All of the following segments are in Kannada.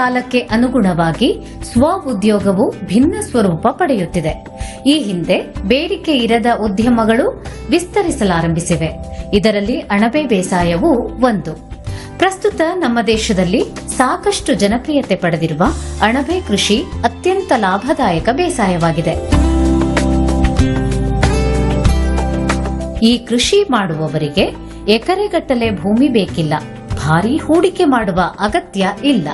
ಕಾಲಕ್ಕೆ ಅನುಗುಣವಾಗಿ ಸ್ವ ಉದ್ಯೋಗವು ಭಿನ್ನ ಸ್ವರೂಪ ಪಡೆಯುತ್ತಿದೆ. ಈ ಹಿಂದೆ ಬೇಡಿಕೆ ಇರದ ಉದ್ಯಮಗಳು ವಿಸ್ತರಿಸಲಾರಂಭಿಸಿವೆ. ಇದರಲ್ಲಿ ಅಣಬೆ ಬೇಸಾಯವು ಒಂದು. ಪ್ರಸ್ತುತ ನಮ್ಮ ದೇಶದಲ್ಲಿ ಸಾಕಷ್ಟು ಜನಪ್ರಿಯತೆ ಪಡೆದಿರುವ ಅಣಬೆ ಕೃಷಿ ಅತ್ಯಂತ ಲಾಭದಾಯಕ ಬೇಸಾಯವಾಗಿದೆ. ಈ ಕೃಷಿ ಮಾಡುವವರಿಗೆ ಎಕರೆಗಟ್ಟಲೆ ಭೂಮಿ ಬೇಕಿಲ್ಲ. ಭಾರಿ ಹೂಡಿಕೆ ಮಾಡುವ ಅಗತ್ಯ ಇಲ್ಲ.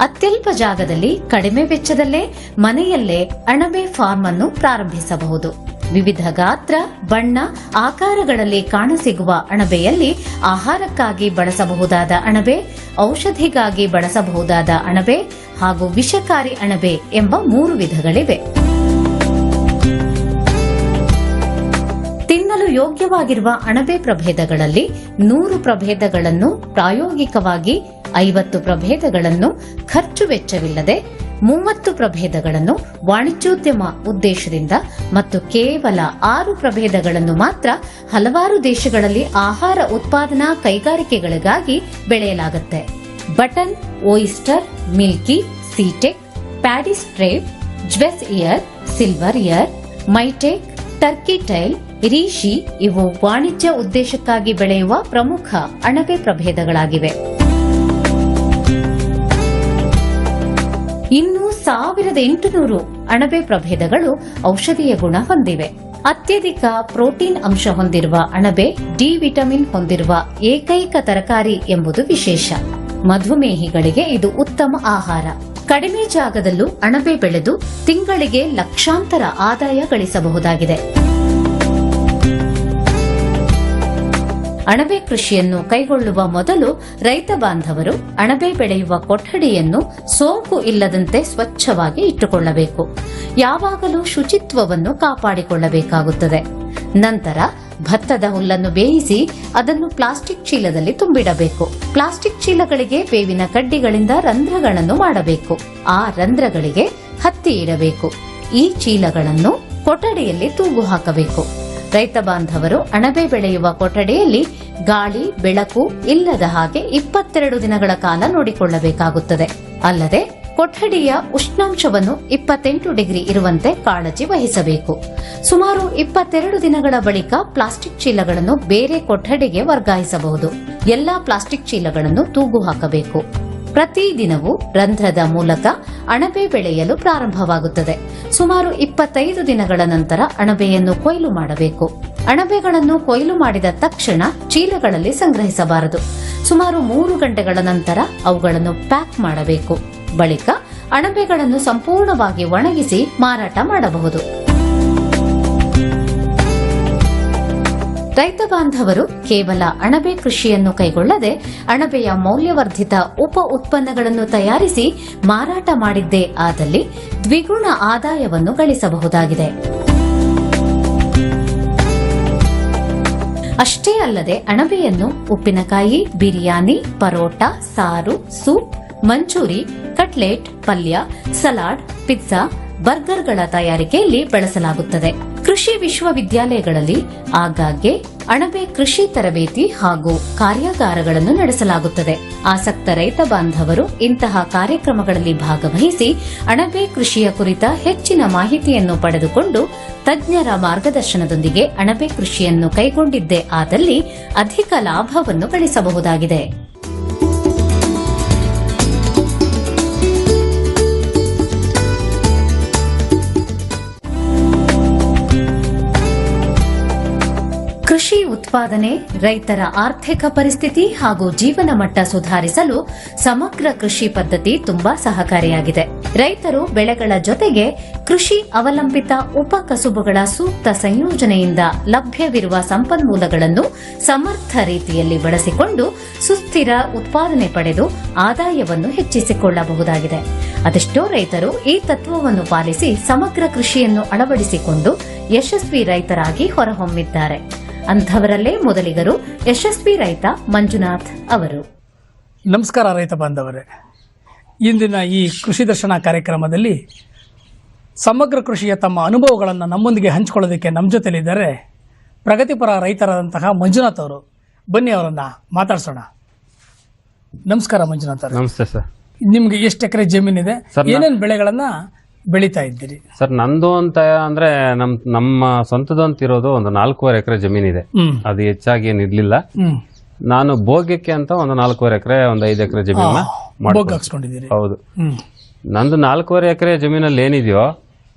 ಅತ್ಯಲ್ಪ ಜಾಗದಲ್ಲಿ ಕಡಿಮೆ ವೆಚ್ಚದಲ್ಲೇ ಮನೆಯಲ್ಲೇ ಅಣಬೆ ಫಾರ್ಮ್ ಅನ್ನು ಪ್ರಾರಂಭಿಸಬಹುದು. ವಿವಿಧ ಗಾತ್ರ, ಬಣ್ಣ, ಆಕಾರಗಳಲ್ಲಿ ಕಾಣಸಿಗುವ ಅಣಬೆಯಲ್ಲಿ ಆಹಾರಕ್ಕಾಗಿ ಬಳಸಬಹುದಾದ ಅಣಬೆ, ಔಷಧಿಗಾಗಿ ಬಳಸಬಹುದಾದ ಅಣಬೆ ಹಾಗೂ ವಿಷಕಾರಿ ಅಣಬೆ ಎಂಬ ಮೂರು ವಿಧಗಳಿವೆ. ತಿನ್ನಲು ಯೋಗ್ಯವಾಗಿರುವ ಅಣಬೆ ಪ್ರಭೇದಗಳಲ್ಲಿ ನೂರು ಪ್ರಭೇದಗಳನ್ನು ಪ್ರಾಯೋಗಿಕವಾಗಿ ಐವತ್ತು ಪ್ರಭೇದಗಳನ್ನು ಖರ್ಚು ವೆಚ್ಚವಿಲ್ಲದೆ ಮೂವತ್ತು ಪ್ರಭೇದಗಳನ್ನು ವಾಣಿಜ್ಯೋದ್ಯಮ ಉದ್ದೇಶದಿಂದ ಮತ್ತು ಕೇವಲ ಆರು ಪ್ರಭೇದಗಳನ್ನು ಮಾತ್ರ ಹಲವಾರು ದೇಶಗಳಲ್ಲಿ ಆಹಾರ ಉತ್ಪಾದನಾ ಕೈಗಾರಿಕೆಗಳಿಗಾಗಿ ಬೆಳೆಯಲಾಗುತ್ತೆ. Button, oyster, milky, shiitake paddy straw jew's ear, silver ear, maitake, turkey tail reishi ಇವು ವಾಣಿಜ್ಯ ಉದ್ದೇಶಕ್ಕಾಗಿ ಬೆಳೆಯುವ ಪ್ರಮುಖ ಅಣಬೆ ಪ್ರಭೇದಗಳಾಗಿವೆ. ಇನ್ನು ಸಾವಿರದ ಎಂಟುನೂರು ಅಣಬೆ ಪ್ರಭೇದಗಳು ಔಷಧೀಯ ಗುಣ ಹೊಂದಿವೆ. ಅತ್ಯಧಿಕ ಪ್ರೋಟೀನ್ ಅಂಶ ಹೊಂದಿರುವ ಅಣಬೆ ಡಿ ವಿಟಮಿನ್ ಹೊಂದಿರುವ ಏಕೈಕ ತರಕಾರಿ ಎಂಬುದು ವಿಶೇಷ. ಮಧುಮೇಹಿಗಳಿಗೆ ಇದು ಉತ್ತಮ ಆಹಾರ. ಕಡಿಮೆ ಜಾಗದಲ್ಲೂ ಅಣಬೆ ಬೆಳೆದು ತಿಂಗಳಿಗೆ ಲಕ್ಷಾಂತರ ಆದಾಯ ಗಳಿಸಬಹುದಾಗಿದೆ. ಅಣಬೆ ಕೃಷಿಯನ್ನು ಕೈಗೊಳ್ಳುವ ಮೊದಲು ರೈತ ಬಾಂಧವರು ಅಣಬೆ ಬೆಳೆಯುವ ಕೊಠಡಿಯನ್ನು ಸೋಂಕು ಇಲ್ಲದಂತೆ ಸ್ವಚ್ಛವಾಗಿ ಇಟ್ಟುಕೊಳ್ಳಬೇಕು. ಯಾವಾಗಲೂ ಶುಚಿತ್ವವನ್ನು ಕಾಪಾಡಿಕೊಳ್ಳಬೇಕಾಗುತ್ತದೆ. ನಂತರ ಭತ್ತದ ಹುಲ್ಲನ್ನು ಬೇಯಿಸಿ ಅದನ್ನು ಪ್ಲಾಸ್ಟಿಕ್ ಚೀಲದಲ್ಲಿ ತುಂಬಿಡಬೇಕು. ಪ್ಲಾಸ್ಟಿಕ್ ಚೀಲಗಳಿಗೆ ಬೇವಿನ ಕಡ್ಡಿಗಳಿಂದ ರಂಧ್ರಗಳನ್ನು ಮಾಡಬೇಕು. ಆ ರಂಧ್ರಗಳಿಗೆ ಹತ್ತಿ ಇಡಬೇಕು. ಈ ಚೀಲಗಳನ್ನು ಕೊಠಡಿಯಲ್ಲಿ ತೂಗು ಹಾಕಬೇಕು. ರೈತ ಬಾಂಧವರು ಅಣಬೆ ಬೆಳೆಯುವ ಕೊಠಡಿಯಲ್ಲಿ ಗಾಳಿ, ಬೆಳಕು ಇಲ್ಲದ ಹಾಗೆ ಇಪ್ಪತ್ತೆರಡು ದಿನಗಳ ಕಾಲ ನೋಡಿಕೊಳ್ಳಬೇಕಾಗುತ್ತದೆ. ಅಲ್ಲದೆ ಕೊಠಡಿಯ ಉಷ್ಣಾಂಶವನ್ನು ಇಪ್ಪತ್ತೆಂಟು ಡಿಗ್ರಿ ಇರುವಂತೆ ಕಾಳಜಿ ವಹಿಸಬೇಕು. ಸುಮಾರು ಇಪ್ಪತ್ತೆರಡು ದಿನಗಳ ಬಳಿಕ ಪ್ಲಾಸ್ಟಿಕ್ ಚೀಲಗಳನ್ನು ಬೇರೆ ಕೊಠಡಿಗೆ ವರ್ಗಾಯಿಸಬಹುದು. ಎಲ್ಲಾ ಪ್ಲಾಸ್ಟಿಕ್ ಚೀಲಗಳನ್ನು ತೂಗು ಹಾಕಬೇಕು. ಪ್ರತಿದಿನವೂ ರಂಧ್ರದ ಮೂಲಕ ಅಣಬೆ ಬೆಳೆಯಲು ಪ್ರಾರಂಭವಾಗುತ್ತದೆ. ಸುಮಾರು ಇಪ್ಪತ್ತೈದು ದಿನಗಳ ನಂತರ ಅಣಬೆಯನ್ನು ಕೊಯ್ಲು ಮಾಡಬೇಕು. ಅಣಬೆಗಳನ್ನು ಕೊಯ್ಲು ಮಾಡಿದ ತಕ್ಷಣ ಚೀಲಗಳಲ್ಲಿ ಸಂಗ್ರಹಿಸಬಾರದು. ಸುಮಾರು ಮೂರು ಗಂಟೆಗಳ ನಂತರ ಅವುಗಳನ್ನು ಪ್ಯಾಕ್ ಮಾಡಬೇಕು. ಬಳಿಕ ಅಣಬೆಗಳನ್ನು ಸಂಪೂರ್ಣವಾಗಿ ಒಣಗಿಸಿ ಮಾರಾಟ ಮಾಡಬಹುದು. ರೈತ ಬಾಂಧವರು ಕೇವಲ ಅಣಬೆ ಕೃಷಿಯನ್ನು ಕೈಗೊಳ್ಳದೆ ಅಣಬೆಯ ಮೌಲ್ಯವರ್ಧಿತ ಉಪ ಉತ್ಪನ್ನಗಳನ್ನು ತಯಾರಿಸಿ ಮಾರಾಟ ಮಾಡಿದ್ದೇ ಆದಲ್ಲಿ ದ್ವಿಗುಣ ಆದಾಯವನ್ನು ಗಳಿಸಬಹುದಾಗಿದೆ. ಅಷ್ಟೇ ಅಲ್ಲದೆ ಅಣಬೆಯನ್ನು ಉಪ್ಪಿನಕಾಯಿ, ಬಿರಿಯಾನಿ, ಪರೋಟ, ಸಾರು, ಸೂಪ್, ಮಂಚೂರಿ, ಕಟ್ಲೆಟ್, ಪಲ್ಯ, ಸಲಾಡ್, ಪಿಜ್ಜಾ ಬರ್ಗರ್ಗಳ ತಯಾರಿಕೆಯಲ್ಲಿ ಬಳಸಲಾಗುತ್ತದೆ. ಕೃಷಿ ವಿಶ್ವವಿದ್ಯಾಲಯಗಳಲ್ಲಿ ಆಗಾಗ್ಗೆ ಅಣಬೆ ಕೃಷಿ ತರಬೇತಿ ಹಾಗೂ ಕಾರ್ಯಾಗಾರಗಳನ್ನು ನಡೆಸಲಾಗುತ್ತದೆ. ಆಸಕ್ತ ರೈತ ಬಾಂಧವರು ಇಂತಹ ಕಾರ್ಯಕ್ರಮಗಳಲ್ಲಿ ಭಾಗವಹಿಸಿ ಅಣಬೆ ಕೃಷಿಯ ಕುರಿತ ಹೆಚ್ಚಿನ ಮಾಹಿತಿಯನ್ನು ಪಡೆದುಕೊಂಡು ತಜ್ಞರ ಮಾರ್ಗದರ್ಶನದೊಂದಿಗೆ ಅಣಬೆ ಕೃಷಿಯನ್ನು ಕೈಗೊಂಡಿದ್ದೇ ಆದಲ್ಲಿ ಅಧಿಕ ಲಾಭವನ್ನು ಗಳಿಸಬಹುದಾಗಿದೆ. ಕೃಷಿ ಉತ್ಪಾದನೆ, ರೈತರ ಆರ್ಥಿಕ ಪರಿಸ್ಥಿತಿ ಹಾಗೂ ಜೀವನ ಮಟ್ಟ ಸುಧಾರಿಸಲು ಸಮಗ್ರ ಕೃಷಿ ಪದ್ಧತಿ ತುಂಬಾ ಸಹಕಾರಿಯಾಗಿದೆ. ರೈತರು ಬೆಳೆಗಳ ಜೊತೆಗೆ ಕೃಷಿ ಅವಲಂಬಿತ ಉಪ ಕಸುಬುಗಳ ಸೂಕ್ತ ಸಂಯೋಜನೆಯಿಂದ ಲಭ್ಯವಿರುವ ಸಂಪನ್ಮೂಲಗಳನ್ನು ಸಮರ್ಥ ರೀತಿಯಲ್ಲಿ ಬಳಸಿಕೊಂಡು ಸುಸ್ಥಿರ ಉತ್ಪಾದನೆ ಪಡೆದು ಆದಾಯವನ್ನು ಹೆಚ್ಚಿಸಿಕೊಳ್ಳಬಹುದಾಗಿದೆ. ಅದೆಷ್ಟೋ ರೈತರು ಈ ತತ್ವವನ್ನು ಪಾಲಿಸಿ ಸಮಗ್ರ ಕೃಷಿಯನ್ನು ಅಳವಡಿಸಿಕೊಂಡು ಯಶಸ್ವಿ ರೈತರಾಗಿ ಹೊರಹೊಮ್ಮಿದ್ದಾರೆ. ಅಂಥವರಲ್ಲೇ ಮೊದಲಿಗರು ಯಶಸ್ವಿ ರೈತ ಮಂಜುನಾಥ್ ಅವರು. ನಮಸ್ಕಾರ ರೈತ ಬಾಂಧವರೇ. ಇಂದಿನ ಈ ಕೃಷಿ ದರ್ಶನ ಕಾರ್ಯಕ್ರಮದಲ್ಲಿ ಸಮಗ್ರ ಕೃಷಿಯ ತಮ್ಮ ಅನುಭವಗಳನ್ನು ನಮ್ಮೊಂದಿಗೆ ಹಂಚಿಕೊಳ್ಳೋದಕ್ಕೆ ನಮ್ಮ ಜೊತೆಲಿದ್ದಾರೆ ಪ್ರಗತಿಪರ ರೈತರಾದಂತಹ ಮಂಜುನಾಥ್ ಅವರು. ಬನ್ನಿ ಅವರನ್ನು ಮಾತಾಡ್ಸೋಣ. ನಮಸ್ಕಾರ ಮಂಜುನಾಥ್ ಅವರು. ನಮಸ್ತೆ ಸರ್. ನಿಮಗೆ ಎಷ್ಟು ಎಕರೆ ಜಮೀನಿದೆ? ಏನೇನು ಬೆಳೆಗಳನ್ನ ಬೆಳೀತಾ ಇದ್ದೀರಿ? ಸರ್ ನಂದು ಅಂತ ಅಂದ್ರೆ ನಮ್ ನಮ್ಮ ಸ್ವಂತದಂತ ಇರೋದು ಒಂದು ನಾಲ್ಕೂವರೆ ಎಕರೆ ಜಮೀನಿದೆ. ಹ್ಮ್. ಅದು ಹೆಚ್ಚಾಗಿ ಏನ್ ಇರ್ಲಿಲ್ಲ. ಹ್ಮ್. ನಾನು ಭೋಗ್ಯಕ್ಕೆ ಅಂತ ಒಂದು ನಾಲ್ಕೂವರೆ ಎಕರೆ ಒಂದು ಐದು ಎಕರೆ ಜಮೀನ ಬೋಗ್ ಹಾಕ್ಸ್ಕೊಂಡಿದ್ದೀರಿ. ಹೌದು. ಹ್ಮ್. ನಂದು ನಾಲ್ಕೂವರೆ ಎಕರೆ ಜಮೀನಲ್ಲಿ ಏನಿದೆಯೋ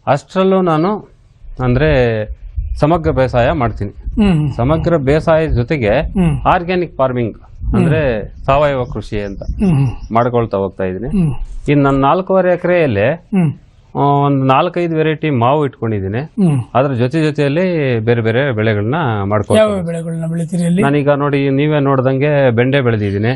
ಅಷ್ಟರಲ್ಲೂ ನಾನು ಅಂದ್ರೆ ಸಮಗ್ರ ಬೇಸಾಯ ಮಾಡ್ತೀನಿ. ಹ್ಮ್. ಸಮಗ್ರ ಬೇಸಾಯ ಜೊತೆಗೆ ಹ್ಮ್. ಆರ್ಗ್ಯಾನಿಕ್ ಫಾರ್ಮಿಂಗ್ ಅಂದ್ರೆ ಸಾವಯವ ಕೃಷಿ ಅಂತ ಹ್ಮ್. ಮಾಡ್ಕೊಳ್ತಾ ಹೋಗ್ತಾ ಇದೀನಿ ಹ್ಮ್. ಇನ್ನು ನನ್ನ ನಾಲ್ಕೂವರೆ ಎಕರೆಯಲ್ಲಿ ಹ್ಮ್. ಒಂದು ನಾಲ್ಕೈದು ವೆರೈಟಿ ಮಾವು ಇಟ್ಕೊಂಡಿದ್ದೀನಿ. ಅದ್ರ ಜೊತೆ ಜೊತೆಯಲ್ಲಿ ಬೇರೆ ಬೇರೆ ಬೆಳೆಗಳನ್ನ ಮಾಡ್ಕೊಳ್ತೀನಿ. ಯಾವ ಬೆಳೆಗಳನ್ನ ಬೆಳಿತೀರಿ ಅಲ್ಲಿ? ನಾನೀಗ ನೋಡಿ ನೀವೇ ನೋಡ್ದಂಗೆ ಬೆಂಡೆ ಬೆಳೆದಿದ್ದೀನಿ.